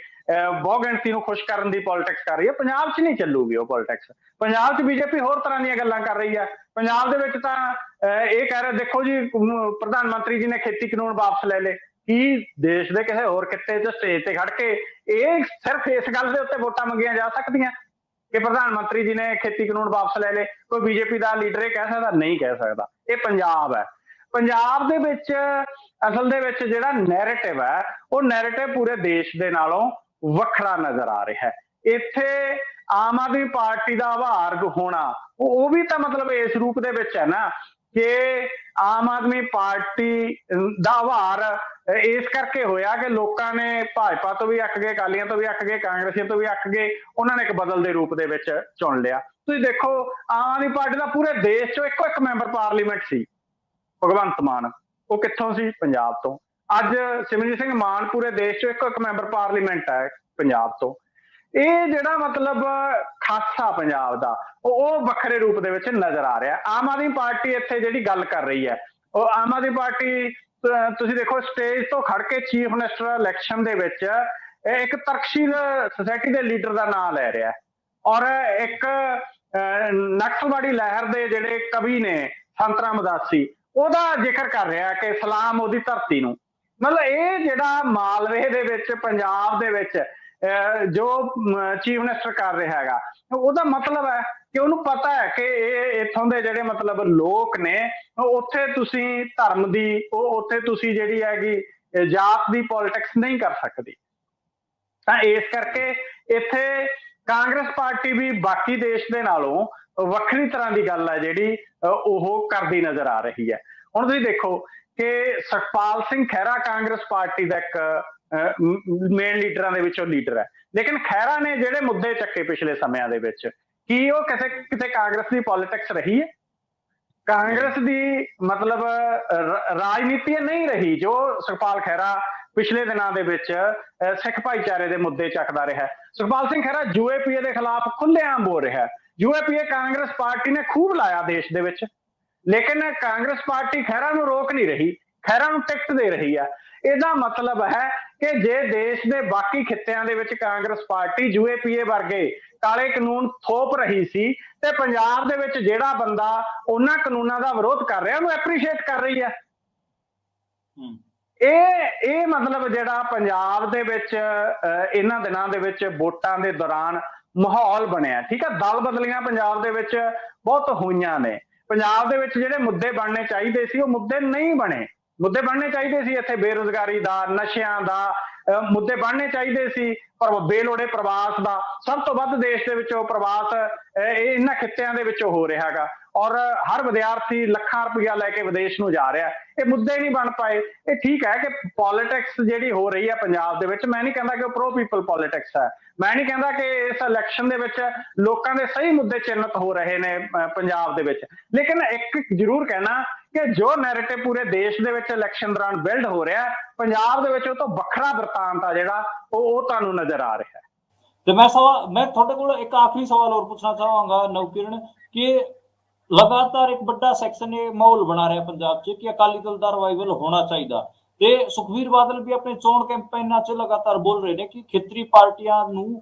ਬਹੁ ਗਿਣਤੀ ਨੂੰ ਖੁਸ਼ ਕਰਨ ਦੀ ਪੋਲਿਟਿਕਸ ਕਰ ਰਹੀ ਹੈ। ਪੰਜਾਬ 'ਚ ਨਹੀਂ ਚੱਲੂਗੀ ਉਹ ਪੋਲਿਟਿਕਸ ਪੰਜਾਬ 'ਚ ਬੀਜੇਪੀ ਹੋਰ ਤਰ੍ਹਾਂ ਦੀਆਂ ਗੱਲਾਂ ਕਰ ਰਹੀ ਹੈ। ਪੰਜਾਬ ਦੇ ਵਿੱਚ ਤਾਂ, ਅਹ, ਇਹ ਕਹਿ ਰਿਹਾ, ਦੇਖੋ ਜੀ ਪ੍ਰਧਾਨ ਮੰਤਰੀ ਜੀ ਨੇ ਖੇਤੀ ਕਾਨੂੰਨ ਵਾਪਸ ਲੈ ਲਏ। ਕੀ ਦੇਸ਼ ਦੇ ਕਿਸੇ ਹੋਰ ਕਿੱਤੇ 'ਚ ਸਟੇਜ ਤੇ ਖੜ ਕੇ ਇਹ ਸਿਰਫ ਇਸ ਗੱਲ ਦੇ ਉੱਤੇ ਵੋਟਾਂ ਮੰਗੀਆਂ ਜਾ ਸਕਦੀਆਂ ਕਿ ਪ੍ਰਧਾਨ ਮੰਤਰੀ ਜੀ ਨੇ ਖੇਤੀ ਕਾਨੂੰਨ ਵਾਪਸ ਲੈ ਲਏ। ਕੋਈ ਬੀਜੇਪੀ ਦਾ ਲੀਡਰ ਇਹ ਕਹਿ ਸਕਦਾ, ਨਹੀਂ ਕਹਿ ਸਕਦਾ। ਇਹ ਪੰਜਾਬ ਹੈ। ਪੰਜਾਬ ਦੇ ਵਿੱਚ, ਅਸਲ ਦੇ ਵਿੱਚ ਜਿਹੜਾ ਨੈਰੇਟਿਵ ਹੈ, ਉਹ ਨੈਰੇਟਿਵ ਪੂਰੇ ਦੇਸ਼ ਦੇ ਨਾਲੋਂ ਵੱਖਰਾ ਨਜ਼ਰ ਆ ਰਿਹਾ ਹੈ। ਇੱਥੇ ਆਮ ਆਦਮੀ ਪਾਰਟੀ ਦਾ ਆਭਾਰ ਹੋਣਾ, ਉਹ ਵੀ ਤਾਂ ਮਤਲਬ ਇਸ ਰੂਪ ਦੇ ਵਿੱਚ ਹੈ ਨਾ ਕਿ ਆਮ ਆਦਮੀ ਪਾਰਟੀ ਦਾ ਆਭਾਰ ਇਸ ਕਰਕੇ ਹੋਇਆ ਕਿ ਲੋਕਾਂ ਨੇ ਭਾਜਪਾ ਤੋਂ ਵੀ ਅੱਕ ਗਏ, ਅਕਾਲੀਆਂ ਤੋਂ ਵੀ ਅੱਕ ਗਏ, ਕਾਂਗਰਸੀਆਂ ਤੋਂ ਵੀ ਅੱਕ ਗਏ, ਉਹਨਾਂ ਨੇ ਇੱਕ ਬਦਲ ਦੇ ਰੂਪ ਦੇ ਵਿੱਚ ਚੁਣ ਲਿਆ। ਤੁਸੀਂ ਦੇਖੋ, ਆਮ ਆਦਮੀ ਪਾਰਟੀ ਦਾ ਪੂਰੇ ਦੇਸ਼ 'ਚੋਂ ਇੱਕੋ ਇੱਕ ਮੈਂਬਰ ਪਾਰਲੀਮੈਂਟ ਸੀ, ਭਗਵੰਤ ਮਾਨ। ਉਹ ਕਿੱਥੋਂ ਸੀ? ਪੰਜਾਬ ਤੋਂ। ਅੱਜ ਸਿਮਰਜੀਤ ਸਿੰਘ ਮਾਨ ਪੂਰੇ ਦੇਸ਼ 'ਚੋਂ ਇੱਕ ਮੈਂਬਰ ਪਾਰਲੀਮੈਂਟ ਹੈ ਪੰਜਾਬ ਤੋਂ। ਇਹ ਜਿਹੜਾ ਮਤਲਬ ਖਾਸਾ ਪੰਜਾਬ ਦਾ ਉਹ ਵੱਖਰੇ ਰੂਪ ਦੇ ਵਿੱਚ ਨਜ਼ਰ ਆ ਰਿਹਾ ਆਮ ਆਦਮੀ ਪਾਰਟੀ ਇੱਥੇ ਜਿਹੜੀ ਗੱਲ ਕਰ ਰਹੀ ਹੈ ਉਹ ਆਮ ਆਦਮੀ ਪਾਰਟੀ ਤੁਸੀਂ ਦੇਖੋ ਸਟੇਜ ਤੋਂ ਖੜ ਕੇ ਚੀਫ ਮਿਨਿਸਟਰ ਇਲੈਕਸ਼ਨ ਦੇ ਵਿੱਚ ਇੱਕ ਤਰਕਸ਼ੀਲ ਸੁਸਾਇਟੀ ਦੇ ਲੀਡਰ ਦਾ ਨਾਮ ਲੈ ਰਿਹਾ ਔਰ ਇੱਕ ਅਹ, ਨਕਸਲਵਾੜੀ ਲਹਿਰ ਦੇ ਜਿਹੜੇ ਕਵੀ ਨੇ ਸੰਤਰਾ ਮਦਾਸੀ ਉਹਦਾ ਜ਼ਿਕਰ ਕਰ ਰਿਹਾ ਕਿ ਸਲਾਮ ਉਹਦੀ ਧਰਤੀ ਨੂੰ। ਮਤਲਬ ਇਹ ਜਿਹੜਾ ਮਾਲਵੇ ਦੇ ਵਿੱਚ ਪੰਜਾਬ ਦੇ ਵਿੱਚ ਜੋ ਚੀਫ ਮਿਨਿਸਟਰ ਕਰ ਰਿਹਾ ਹੈਗਾ ਉਹਦਾ ਮਤਲਬ ਹੈ ਕਿ ਉਹਨੂੰ ਪਤਾ ਹੈ ਕਿ ਇਹ ਇੱਥੋਂ ਦੇ ਜਿਹੜੇ ਮਤਲਬ ਲੋਕ ਨੇ ਉੱਥੇ ਤੁਸੀਂ ਧਰਮ ਦੀ ਉਹ ਉੱਥੇ ਤੁਸੀਂ ਜਿਹੜੀ ਹੈਗੀ ਜਾਤ ਦੀ ਪੋਲਿਟਿਕਸ ਨਹੀਂ ਕਰ ਸਕਦੀ। ਤਾਂ ਇਸ ਕਰਕੇ ਇੱਥੇ ਕਾਂਗਰਸ ਪਾਰਟੀ ਵੀ ਬਾਕੀ ਦੇਸ਼ ਦੇ ਨਾਲੋਂ ਵੱਖਰੀ ਤਰ੍ਹਾਂ ਦੀ ਗੱਲ ਹੈ ਜਿਹੜੀ ਅਹ, ਉਹ ਕਰਦੀ ਨਜ਼ਰ ਆ ਰਹੀ ਹੈ। ਹੁਣ ਤੁਸੀਂ ਦੇਖੋ ਕਿ ਸੁਖਪਾਲ ਸਿੰਘ ਖਹਿਰਾ ਕਾਂਗਰਸ ਪਾਰਟੀ ਦਾ ਇੱਕ ਮੇਨ ਲੀਡਰਾਂ ਦੇ ਵਿੱਚੋਂ ਲੀਡਰ ਹੈ। ਲੇਕਿਨ ਖਹਿਰਾ ਨੇ ਜਿਹੜੇ ਮੁੱਦੇ ਚੱਕੇ ਪਿਛਲੇ ਸਮਿਆਂ ਦੇ ਵਿੱਚ ਕੀ ਉਹ ਕਿਸੇ ਕਿਤੇ ਕਾਂਗਰਸ ਦੀ ਪੋਲਿਟਿਕਸ ਰਹੀ ਹੈ? ਕਾਂਗਰਸ ਦੀ ਮਤਲਬ ਰਾਜਨੀਤੀ ਨਹੀਂ ਰਹੀ ਜੋ ਸੁਖਪਾਲ ਖਹਿਰਾ ਪਿਛਲੇ ਦਿਨਾਂ ਦੇ ਵਿੱਚ ਅਹ, ਸਿੱਖ ਭਾਈਚਾਰੇ ਦੇ ਮੁੱਦੇ ਚੱਕਦਾ ਰਿਹਾ ਸੁਖਪਾਲ ਸਿੰਘ ਖਹਿਰਾ ਯੂਏਪੀਏ ਦੇ ਖਿਲਾਫ ਖੁੱਲ੍ਹੇਆਮ ਬੋਲ ਰਿਹਾ ਹੈ। ਯੂਏਪੀਏ ਕਾਂਗਰਸ ਪਾਰਟੀ ਨੇ ਖੂਬ ਲਾਇਆ ਦੇਸ਼ ਦੇ ਵਿੱਚ। ਲੇਕਿਨ ਕਾਂਗਰਸ ਪਾਰਟੀ ਖਹਿਰਾ ਨੂੰ ਰੋਕ ਨਹੀਂ ਰਹੀ ਖਹਿਰਾ ਨੂੰ ਟਿਕਟ ਦੇ ਰਹੀ ਹੈ ਇਹਦਾ ਮਤਲਬ ਹੈ ਕਿ ਜੇ ਦੇਸ਼ ਦੇ ਬਾਕੀ ਖਿੱਤਿਆਂ ਦੇ ਵਿੱਚ ਕਾਂਗਰਸ ਪਾਰਟੀ ਯੂਏਪੀਏ ਵਰਗੇ ਕਾਲੇ ਕਾਨੂੰਨ ਥੋਪ ਰਹੀ ਸੀ ਤੇ ਪੰਜਾਬ ਦੇ ਵਿੱਚ ਜਿਹੜਾ ਬੰਦਾ ਉਹਨਾਂ ਕਾਨੂੰਨਾਂ ਦਾ ਵਿਰੋਧ ਕਰ ਰਿਹਾ ਉਹਨੂੰ ਐਪਰੀਸ਼ੀਏਟ ਕਰ ਰਹੀ ਹੈ। ਇਹ ਇਹ ਮਤਲਬ ਜਿਹੜਾ ਪੰਜਾਬ ਦੇ ਵਿੱਚ ਇਹਨਾਂ ਦਿਨਾਂ ਦੇ ਵਿੱਚ ਵੋਟਾਂ ਦੇ ਦੌਰਾਨ ਮਾਹੌਲ ਬਣਿਆ। ਠੀਕ ਹੈ ਦਲ ਬਦਲੀਆਂ ਪੰਜਾਬ ਦੇ ਵਿੱਚ ਬਹੁਤ ਹੋਈਆਂ ਨੇ। ਪੰਜਾਬ ਦੇ ਵਿੱਚ ਜਿਹੜੇ ਮੁੱਦੇ ਬਣਨੇ ਚਾਹੀਦੇ ਸੀ ਉਹ ਮੁੱਦੇ ਨਹੀਂ ਬਣੇ। ਮੁੱਦੇ ਬਣਨੇ ਚਾਹੀਦੇ ਸੀ ਇੱਥੇ ਬੇਰੋਜ਼ਗਾਰੀ ਦਾ ਨਸ਼ਿਆਂ ਦਾ ਅਹ, ਮੁੱਦੇ ਬਣਨੇ ਚਾਹੀਦੇ ਸੀ ਪਰ ਬੇਲੋੜੇ ਪ੍ਰਵਾਸ ਦਾ। ਸਭ ਤੋਂ ਵੱਧ ਦੇਸ਼ ਦੇ ਵਿੱਚੋਂ ਪ੍ਰਵਾਸ ਇਹਨਾਂ ਖਿੱਤਿਆਂ ਦੇ ਵਿੱਚੋਂ ਹੋ ਰਿਹਾ ਹੈਗਾ। ਔਰ ਹਰ ਵਿਦਿਆਰਥੀ ਲੱਖਾਂ ਰੁਪਇਆ ਲੈ ਕੇ ਵਿਦੇਸ਼ ਨੂੰ ਜਾ ਰਿਹਾ ਇਹ ਮੁੱਦੇ ਨਹੀਂ ਬਣ ਪਾਏ। ਇਹ ਠੀਕ ਹੈ ਕਿ ਪੋਲਿਟਿਕਸ ਜਿਹੜੀ ਹੋ ਰਹੀ ਹੈ ਪੰਜਾਬ ਦੇ ਵਿੱਚ, ਮੈਂ ਨਹੀਂ ਕਹਿੰਦਾ ਕਿ ਪ੍ਰੋ ਪੀਪਲ ਪੋਲਿਟਿਕਸ ਹੈ। ਮੈਂ ਨਹੀਂ ਕਹਿੰਦਾ ਕਿ ਇਸ ਇਲੈਕਸ਼ਨ ਦੇ ਵਿੱਚ ਲੋਕਾਂ ਦੇ ਸਹੀ ਮੁੱਦੇ ਚਿੰਨਤ ਹੋ ਰਹੇ ਨੇ ਪੰਜਾਬ ਦੇ ਵਿੱਚ। ਲੇਕਿਨ ਇੱਕ ਜ਼ਰੂਰ ਕਹਿਣਾ ਕਿ ਜੋ ਨੈਰੇਟਿਵ ਪੂਰੇ ਦੇਸ਼ ਦੇ ਵਿੱਚ ਇਲੈਕਸ਼ਨ ਦੌਰਾਨ ਬਿਲਡ ਹੋ ਰਿਹਾ ਪੰਜਾਬ ਦੇ ਵਿੱਚ ਉਹ ਤੋਂ ਵੱਖਰਾ ਵਰਤਾਂਤ ਆ ਜਿਹੜਾ, ਉਹ ਉਹ ਤੁਹਾਨੂੰ ਨਜ਼ਰ ਆ ਰਿਹਾ ਹੈ। ਤੇ ਮੈਂ ਸਵਾ, ਮੈਂ ਤੁਹਾਡੇ ਕੋਲ ਇੱਕ ਆਖਰੀ ਸਵਾਲ ਹੋਰ ਪੁੱਛਣਾ ਚਾਹਾਂਗਾ, ਨਵਕਿਰਨ, ਕਿ ਲਗਾਤਾਰ ਇੱਕ ਵੱਡਾ ਸੈਕਸ਼ਨ ਇਹ ਮਾਹੌਲ ਬਣਾ ਰਿਹਾ ਪੰਜਾਬ 'ਚ ਕਿ ਅਕਾਲੀ ਦਲ ਦਾ ਰਿਵਾਈਵਲ ਹੋਣਾ ਚਾਹੀਦਾ। ਤੇ ਸੁਖਵੀਰ ਬਾਦਲ ਵੀ ਆਪਣੇ ਚੋਣ ਕੈਂਪੇਨਾਂ 'ਚ ਲਗਾਤਾਰ ਬੋਲ ਰਹੇ ਨੇ ਕਿ ਖੇਤਰੀ ਪਾਰਟੀਆਂ ਨੂੰ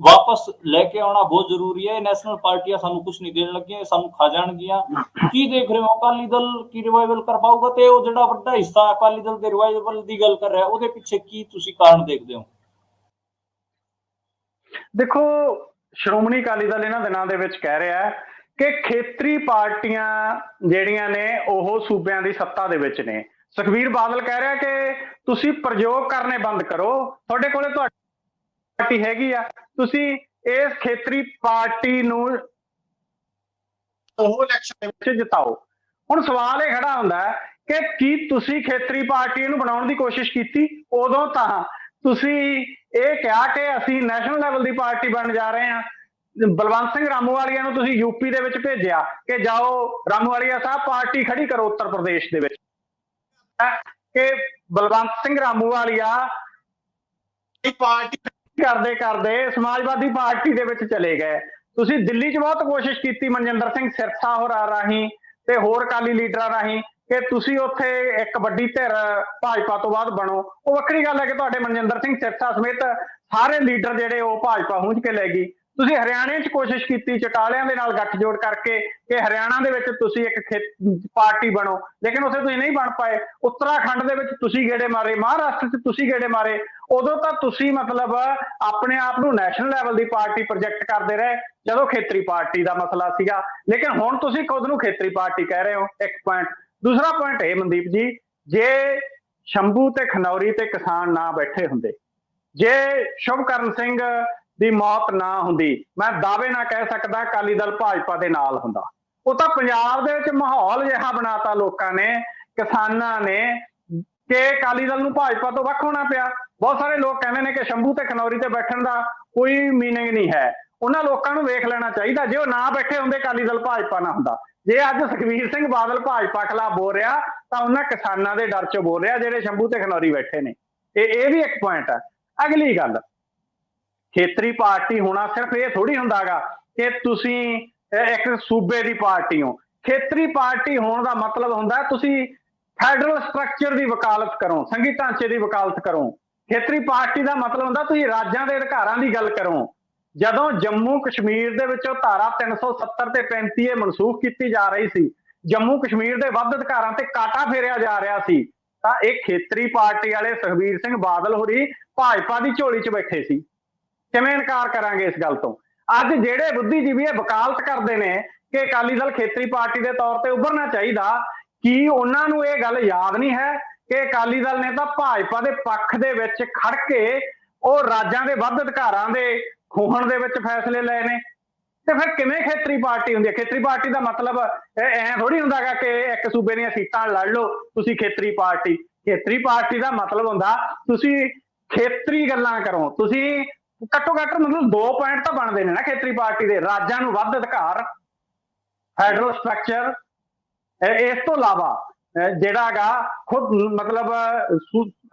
ਵਾਪਸ ਲੈ ਕੇ ਆਉਣਾ ਬਹੁਤ ਜ਼ਰੂਰੀ ਹੈ। ਨੈਸ਼ਨਲ ਪਾਰਟੀਆਂ ਸਾਨੂੰ ਕੁਝ ਨਹੀਂ ਦੇਣ ਲੱਗੀਆਂ ਸਾਨੂੰ ਖਾ ਜਾਣਗੀਆਂ। ਕੀ ਦੇਖ ਰਹੇ ਹੋ? ਅਕਾਲੀ ਦਲ ਕੀ ਰਿਵਾਈਵਲ ਕਰ ਪਾਊਗਾ? ਤੇ ਉਹ ਜਿਹੜਾ ਵੱਡਾ ਹਿੱਸਾ ਅਕਾਲੀ ਦਲ ਦੇ ਰਿਵਾਈਵਲ ਦੀ ਗੱਲ ਕਰ ਰਿਹਾ, ਉਹਦੇ ਪਿੱਛੇ ਕੀ ਤੁਸੀਂ ਕਾਰਨ ਦੇਖਦੇ ਹੋ? ਦੇਖੋ, ਸ਼੍ਰੋਮਣੀ ਅਕਾਲੀ ਦਲ ਇਹਨਾਂ ਦਿਨਾਂ ਦੇ ਵਿੱਚ ਕਹਿ ਰਿਹਾ ਹੈ ਕਿ ਖੇਤਰੀ ਪਾਰਟੀਆਂ ਜਿਹੜੀਆਂ ਨੇ, ਉਹ ਸੂਬਿਆਂ ਦੀ ਸੱਤਾ ਦੇ ਵਿੱਚ ਨੇ। ਸੁਖਵੀਰ ਬਾਦਲ ਕਹਿ ਰਿਹਾ ਕਿ ਤੁਸੀਂ ਪ੍ਰਯੋਗ ਕਰਨੇ ਬੰਦ ਕਰੋ। ਤੁਹਾਡੇ ਕੋਲੇ ਤੁਹਾਡੀ ਪਾਰਟੀ ਹੈਗੀ ਆ। ਤੁਸੀਂ ਇਸ ਖੇਤਰੀ ਪਾਰਟੀ ਨੂੰ ਉਹ ਇਲੈਕਸ਼ਨ ਦੇ ਵਿੱਚ ਜਿਤਾਓ। ਹੁਣ ਸਵਾਲ ਇਹ ਖੜਾ ਹੁੰਦਾ ਹੈ ਕਿ ਕੀ ਤੁਸੀਂ ਖੇਤਰੀ ਪਾਰਟੀ ਨੂੰ ਬਣਾਉਣ ਦੀ ਕੋਸ਼ਿਸ਼ ਕੀਤੀ? ਉਦੋਂ ਤਾਂ ਤੁਸੀਂ ਇਹ ਕਿਹਾ ਕਿ ਅਸੀਂ ਨੈਸ਼ਨਲ ਲੈਵਲ ਦੀ ਪਾਰਟੀ ਬਣ ਜਾ ਰਹੇ ਹਾਂ। ਬਲਵੰਤ ਸਿੰਘ ਰਾਮੂਵਾਲੀਆ ਨੂੰ ਤੁਸੀਂ ਯੂਪੀ ਦੇ ਵਿੱਚ ਭੇਜਿਆ ਕਿ ਜਾਓ ਰਾਮੂਵਾਲੀਆ ਸਾਹਿਬ ਪਾਰਟੀ ਖੜੀ ਕਰੋ ਉੱਤਰ ਪ੍ਰਦੇਸ਼ ਦੇ ਵਿੱਚ। ਕਿ ਬਲਵੰਤ ਸਿੰਘ ਰਾਮੂਵਾਲੀਆ ਪਾਰਟੀ ਕਰਦੇ ਕਰਦੇ ਸਮਾਜਵਾਦੀ ਪਾਰਟੀ ਦੇ ਵਿੱਚ ਚਲੇ ਗਏ। ਤੁਸੀਂ ਦਿੱਲੀ 'ਚ ਬਹੁਤ ਕੋਸ਼ਿਸ਼ ਕੀਤੀ ਮਨਜਿੰਦਰ ਸਿੰਘ ਸਿਰਸਾ ਹੋਰਾਂ ਰਾਹੀਂ ਤੇ ਹੋਰ ਅਕਾਲੀ ਲੀਡਰਾਂ ਰਾਹੀਂ ਕਿ ਤੁਸੀਂ ਉੱਥੇ ਇੱਕ ਵੱਡੀ ਧਿਰ ਭਾਜਪਾ ਤੋਂ ਬਾਅਦ ਬਣੋ। ਉਹ ਵੱਖਰੀ ਗੱਲ ਹੈ ਕਿ ਤੁਹਾਡੇ ਮਨਜਿੰਦਰ ਸਿੰਘ ਸਿਰਸਾ ਸਮੇਤ ਸਾਰੇ ਲੀਡਰ ਜਿਹੜੇ ਉਹ ਭਾਜਪਾ ਹੁੰਝ ਕੇ ਲੈ ਗਈ। ਤੁਸੀਂ ਹਰਿਆਣੇ 'ਚ ਕੋਸ਼ਿਸ਼ ਕੀਤੀ, ਚਟਾਲਿਆਂ ਦੇ ਨਾਲ ਗੱਠਜੋੜ ਕਰਕੇ ਕਿ ਹਰਿਆਣਾ ਦੇ ਵਿੱਚ ਤੁਸੀਂ ਇੱਕ ਖੇ- ਪਾਰਟੀ ਬਣੋ। ਲੇਕਿਨ ਉੱਥੇ ਤੁਸੀਂ ਨਹੀਂ ਬਣ ਪਾਏ। ਉੱਤਰਾਖੰਡ ਦੇ ਵਿੱਚ ਤੁਸੀਂ ਗੇੜੇ ਮਾਰੇ, ਮਹਾਰਾਸ਼ਟਰ 'ਚ ਤੁਸੀਂ ਗੇੜੇ ਮਾਰੇ। ਉਦੋਂ ਤਾਂ ਤੁਸੀਂ ਮਤਲਬ ਆਪਣੇ ਆਪ ਨੂੰ ਨੈਸ਼ਨਲ ਲੈਵਲ ਦੀ ਪਾਰਟੀ ਪ੍ਰੋਜੈਕਟ ਕਰਦੇ ਰਹੇ, ਜਦੋਂ ਖੇਤਰੀ ਪਾਰਟੀ ਦਾ ਮਸਲਾ ਸੀਗਾ। ਲੇਕਿਨ ਹੁਣ ਤੁਸੀਂ ਖੁਦ ਨੂੰ ਖੇਤਰੀ ਪਾਰਟੀ ਕਹਿ ਰਹੇ ਹੋ, ਇੱਕ ਪੁਆਇੰਟ ਦੂਸਰਾ ਪੁਆਇੰਟ ਇਹ, ਮਨਦੀਪ ਜੀ, ਜੇ ਸ਼ੰਭੂ ਤੇ ਖਨੌਰੀ ਤੇ ਕਿਸਾਨ ਨਾ ਬੈਠੇ ਹੁੰਦੇ, ਜੇ ਸ਼ੁਭਕਰਨ ਸਿੰਘ ਦੀ ਮੌਤ ਨਾ ਹੁੰਦੀ। ਮੈਂ ਦਾਅਵੇ ਨਾਲ ਕਹਿ ਸਕਦਾ ਅਕਾਲੀ ਦਲ ਭਾਜਪਾ ਦੇ ਨਾਲ ਹੁੰਦਾ। ਉਹ ਤਾਂ ਪੰਜਾਬ ਦੇ ਵਿੱਚ ਮਾਹੌਲ ਜਿਹਾ ਬਣਾਤਾ ਲੋਕਾਂ ਨੇ, ਕਿਸਾਨਾਂ ਨੇ, ਕਿ ਅਕਾਲੀ ਦਲ ਨੂੰ ਭਾਜਪਾ ਤੋਂ ਵੱਖ ਹੋਣਾ ਪਿਆ। ਬਹੁਤ ਸਾਰੇ ਲੋਕ ਕਹਿੰਦੇ ਨੇ ਕਿ ਸ਼ੰਭੂ ਤੇ ਖਨੌਰੀ ਤੇ ਬੈਠਣ ਦਾ ਕੋਈ ਮੀਨਿੰਗ ਨਹੀਂ ਹੈ। ਉਹਨਾਂ ਲੋਕਾਂ ਨੂੰ ਵੇਖ ਲੈਣਾ ਚਾਹੀਦਾ, ਜੇ ਉਹ ਨਾ ਬੈਠੇ ਹੁੰਦੇ, ਅਕਾਲੀ ਦਲ ਭਾਜਪਾ ਨਾ ਹੁੰਦਾ। ਜੇ ਅੱਜ ਸੁਖਬੀਰ ਸਿੰਘ ਬਾਦਲ ਭਾਜਪਾ ਖਿਲਾਫ ਬੋਲ ਰਿਹਾ, ਤਾਂ ਉਹਨਾਂ ਕਿਸਾਨਾਂ ਦੇ ਡਰ 'ਚ ਬੋਲ ਰਿਹਾ, ਜਿਹੜੇ ਸ਼ੰਭੂ ਤੇ ਖਨੌਰੀ ਬੈਠੇ ਨੇ। ਇਹ ਇਹ ਵੀ ਇੱਕ ਪੁਆਇੰਟ ਹੈ। ਅਗਲੀ ਗੱਲ ਖੇਤਰੀ ਪਾਰਟੀ ਹੋਣਾ ਸਿਰਫ ਇਹ ਥੋੜੀ ਹੁੰਦਾਗਾ ਕਿ ਤੁਸੀਂ ਇੱਕ ਸੂਬੇ ਦੀ ਪਾਰਟੀ ਹੋ। ਖੇਤਰੀ ਪਾਰਟੀ ਹੋਣ ਦਾ ਮਤਲਬ ਹੁੰਦਾ ਤੁਸੀਂ ਫੈਡਰਲ ਸਟਰਕਚਰ ਦੀ ਵਕਾਲਤ ਕਰੋ, ਸੰਘੀ ਢਾਂਚੇ ਦੀ ਵਕਾਲਤ ਕਰੋ। ਖੇਤਰੀ ਪਾਰਟੀ ਦਾ ਮਤਲਬ ਹੁੰਦਾ ਤੁਸੀਂ ਰਾਜਾਂ ਦੇ ਅਧਿਕਾਰਾਂ ਦੀ ਗੱਲ ਕਰੋ। ਜਦੋਂ ਜੰਮੂ ਕਸ਼ਮੀਰ ਦੇ ਵਿੱਚੋਂ ਧਾਰਾ 370 ਤੇ 35 ਇਹ ਮਨਸੂਖ ਕੀਤੀ ਜਾ ਰਹੀ ਸੀ, ਜੰਮੂ ਕਸ਼ਮੀਰ ਦੇ ਵੱਧ ਅਧਿਕਾਰਾਂ ਤੇ ਕਾਟਾ ਫੇਰਿਆ ਜਾ ਰਿਹਾ ਸੀ, ਤਾਂ ਇਹ ਖੇਤਰੀ ਪਾਰਟੀ ਵਾਲੇ ਸੁਖਬੀਰ ਸਿੰਘ ਬਾਦਲ ਹੋਰੀ ਭਾਜਪਾ ਦੀ ਝੋਲੀ 'ਚ ਬੈਠੇ ਸੀ। ਕਿਵੇਂ ਇਨਕਾਰ ਕਰਾਂਗੇ ਇਸ ਗੱਲ ਤੋਂ? ਅੱਜ ਜਿਹੜੇ ਬੁੱਧੀਜੀਵੀ ਇਹ ਵਕਾਲਤ ਕਰਦੇ ਨੇ ਕਿ ਅਕਾਲੀ ਦਲ ਖੇਤਰੀ ਪਾਰਟੀ ਦੇ ਤੌਰ ਤੇ ਉੱਭਰਨਾ ਚਾਹੀਦਾ, ਕੀ ਉਹਨਾਂ ਨੂੰ ਇਹ ਗੱਲ ਯਾਦ ਨਹੀਂ ਹੈ ਕਿ ਅਕਾਲੀ ਦਲ ਨੇ ਤਾਂ ਭਾਜਪਾ ਦੇ ਪੱਖ ਦੇ ਵਿੱਚ ਖੜ ਕੇ ਉਹ ਰਾਜਾਂ ਦੇ ਵੱਧ ਅਧਿਕਾਰਾਂ ਦੇ ਖੋਹਣ ਦੇ ਵਿੱਚ ਫੈਸਲੇ ਲਏ ਨੇ? ਤੇ ਫਿਰ ਕਿਵੇਂ ਖੇਤਰੀ ਪਾਰਟੀ ਹੁੰਦੀ ਹੈ? ਖੇਤਰੀ ਪਾਰਟੀ ਦਾ ਮਤਲਬ ਐ ਥੋੜੀ ਹੁੰਦਾਗਾ ਕਿ ਇੱਕ ਸੂਬੇ ਦੀਆਂ ਸੀਟਾਂ ਲੜ ਲਓ, ਤੁਸੀਂ ਖੇਤਰੀ ਪਾਰਟੀ। ਖੇਤਰੀ ਪਾਰਟੀ ਦਾ ਮਤਲਬ ਹੁੰਦਾ ਤੁਸੀਂ ਖੇਤਰੀ ਗੱਲਾਂ ਕਰੋ, ਤੁਸੀਂ ਘੱਟੋ ਘੱਟ ਮਤਲਬ ਦੋ ਪੁਆਇੰਟ ਤਾਂ ਬਣਦੇ ਨੇ ਨਾ ਖੇਤਰੀ ਪਾਰਟੀ ਦੇ ਰਾਜਾਂ ਨੂੰ ਵੱਧ ਅਧਿਕਾਰ ਫੈਡਰਲ ਸਟਰਕਚਰ ਇਸ ਤੋਂ ਇਲਾਵਾ ਅਹ ਜਿਹੜਾਗਾ ਖੁਦ ਮਤਲਬ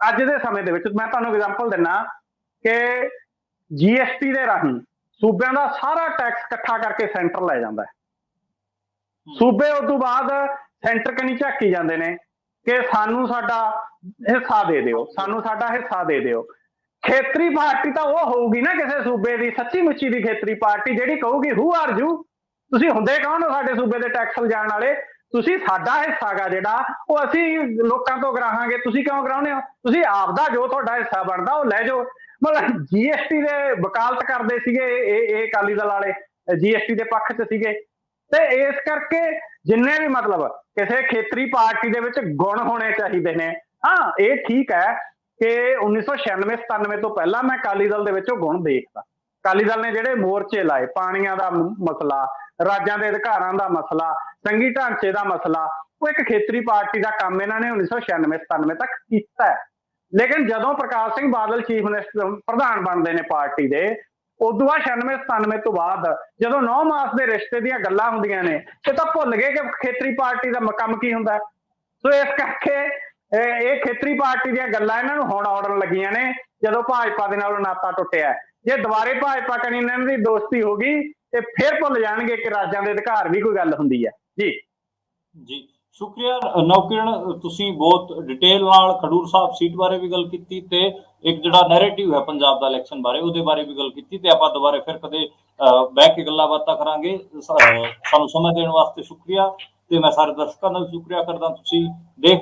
ਅੱਜ ਦੇ ਸਮੇਂ ਦੇ ਵਿੱਚ ਮੈਂ ਤੁਹਾਨੂੰ ਐਗਜ਼ਾਮਪਲ ਦਿੰਨਾ ਕਿ ਜੀਐਸਟੀ ਦੇ ਰਾਹੀਂ ਸੂਬਿਆਂ ਦਾ ਸਾਰਾ ਟੈਕਸ ਇਕੱਠਾ ਕਰਕੇ ਸੈਂਟਰ ਲੈ ਜਾਂਦਾ ਹੈ। ਸੂਬੇ ਉਸ ਤੋਂ ਬਾਅਦ ਸੈਂਟਰ ਕਨੀ ਝਾਕੀ ਜਾਂਦੇ ਨੇ ਕਿ ਸਾਨੂੰ ਸਾਡਾ ਹਿੱਸਾ ਦੇ ਦਿਓ ਸਾਨੂੰ ਸਾਡਾ ਹਿੱਸਾ ਦੇ ਦਿਓ। ਖੇਤਰੀ ਪਾਰਟੀ ਤਾਂ ਉਹ ਹੋਊਗੀ ਨਾ ਕਿਸੇ ਸੂਬੇ ਦੀ, ਸੱਚੀ ਮੁੱਚੀ ਦੀ ਖੇਤਰੀ ਪਾਰਟੀ ਜਿਹੜੀ ਕਹੂਗੀ ਹੂ ਆਰ ਯੂ ਤੁਸੀਂ ਹੁੰਦੇ ਕੌਣ ਹੋ ਸਾਡੇ ਸੂਬੇ ਦੇ ਟੈਕਸ ਲਿਜਾਣ ਵਾਲੇ? ਤੁਸੀਂ ਸਾਡਾ ਹਿੱਸਾਗਾ ਜਿਹੜਾ, ਉਹ ਅਸੀਂ ਲੋਕਾਂ ਤੋਂ ਗਰਾਹਾਂਗੇ, ਤੁਸੀਂ ਕਿਉਂ ਗਰਾਉਂਦੇ ਹੋ? ਤੁਸੀਂ ਆਪਦਾ ਜੋ ਤੁਹਾਡਾ ਹਿੱਸਾ ਬਣਦਾ, ਉਹ ਲੈ ਜਾਓ। ਮਤਲਬ ਜੀਐਸਟੀ ਦੇ ਵਕਾਲਤ ਕਰਦੇ ਸੀਗੇ ਇਹ ਇਹ ਅਕਾਲੀ ਦਲ ਵਾਲੇ ਜੀਐਸਟੀ ਦੇ ਪੱਖ 'ਚ ਸੀਗੇ। ਤੇ ਇਸ ਕਰਕੇ ਜਿੰਨੇ ਵੀ ਮਤਲਬ ਕਿਸੇ ਖੇਤਰੀ ਪਾਰਟੀ ਦੇ ਵਿੱਚ ਗੁਣ ਹੋਣੇ ਚਾਹੀਦੇ ਨੇ, ਹਾਂ, ਇਹ ਠੀਕ ਹੈ ਕਿ 1996 97 ਤੋਂ ਪਹਿਲਾਂ ਮੈਂ ਅਕਾਲੀ ਦਲ ਦੇ ਵਿੱਚ ਉਹ ਗੁਣ ਦੇਖਦਾ। ਅਕਾਲੀ ਦਲ ਨੇ ਜਿਹੜੇ ਮੋਰਚੇ ਲਾਏ, ਪਾਣੀਆਂ ਦਾ ਮਸਲਾ, ਰਾਜਾਂ ਦੇ ਅਧਿਕਾਰਾਂ ਦਾ ਮਸਲਾ ਸੰਘੀ ਢਾਂਚੇ ਦਾ ਮਸਲਾ, ਉਹ ਇੱਕ ਖੇਤਰੀ ਪਾਰਟੀ ਦਾ ਕੰਮ ਇਹਨਾਂ ਨੇ 1996 97 ਤੱਕ ਕੀਤਾ ਹੈ। ਲੇਕਿਨ ਜਦੋਂ ਪ੍ਰਕਾਸ਼ ਸਿੰਘ ਬਾਦਲ ਚੀਫ ਮਿਨਿਸਟਰ ਪ੍ਰਧਾਨ ਬਣਦੇ ਨੇ ਪਾਰਟੀ ਦੇ, ਉਦੋਂ ਬਾਅਦ 96 97 ਤੋਂ ਬਾਅਦ ਜਦੋਂ 9 ਮਾਸ ਦੇ ਰਿਸ਼ਤੇ ਦੀਆਂ ਗੱਲਾਂ ਹੁੰਦੀਆਂ ਨੇ ਇਹ ਤਾਂ ਭੁੱਲ ਗਏ ਕਿ ਖੇਤਰੀ ਪਾਰਟੀ ਦਾ ਮ- ਕੰਮ ਕੀ ਹੁੰਦਾ ਸੋ ਇਸ ਕਰਕੇ ਇਹ ਖੇਤਰੀ ਪਾਰਟੀ ਦੀਆਂ ਗੱਲਾਂ ਇਹਨਾਂ ਨੂੰ ਹੁਣ ਆਉਣ ਲੱਗੀਆਂ ਨੇ ਜਦੋਂ ਭਾਜਪਾ ਦੇ ਨਾਲ ਨਾਤਾ ਟੁੱਟਿਆ ਜੇ ਦੁਬਾਰੇ ਭਾਜਪਾ ਕਨੀ ਇਹਨਾਂ ਦੀ ਦੋਸਤੀ ਹੋ ਗਈ ਤੇ ਫਿਰ ਭੁੱਲ ਜਾਣਗੇ ਕਿ ਰਾਜਾਂ ਦੇ ਅਧਿਕਾਰ ਵੀ ਕੋਈ ਗੱਲ ਹੁੰਦੀ ਹੈ। ਜੀ। ਜੀ ਸ਼ੁਕਰੀਆ। ਅ, ਤੁਸੀਂ ਬਹੁਤ ਡਿਟੇਲ ਨਾਲ ਖਡੂਰ ਸਾਹਿਬ ਸੀਟ ਬਾਰੇ ਵੀ ਗੱਲ ਕੀਤੀ ਤੇ ਇੱਕ ਜਿਹੜਾ ਨੈਰੇਟਿਵ ਹੈ ਪੰਜਾਬ ਦਾ ਇਲੈਕਸ਼ਨ ਬਾਰੇ ਉਹਦੇ ਬਾਰੇ ਵੀ ਗੱਲ ਕੀਤੀ ਤੇ ਆਪਾਂ ਦੁਬਾਰੇ ਫਿਰ ਕਦੇ ਅ, ਬਹਿ ਕੇ ਗੱਲਾਂ ਬਾਤਾਂ ਕਰਾਂਗੇ। ਸਾਨੂੰ ਸਮਾਂ ਦੇਣ ਵਾਸਤੇ ਸ਼ੁਕਰੀਆ ਤੇ ਮੈਂ ਸਾਰੇ ਦਰਸ਼ਕਾਂ ਦਾ ਵੀ ਸ਼ੁਕਰੀਆ ਕਰਦਾ। ਤੁਸੀਂ ਦੇਖਦੇ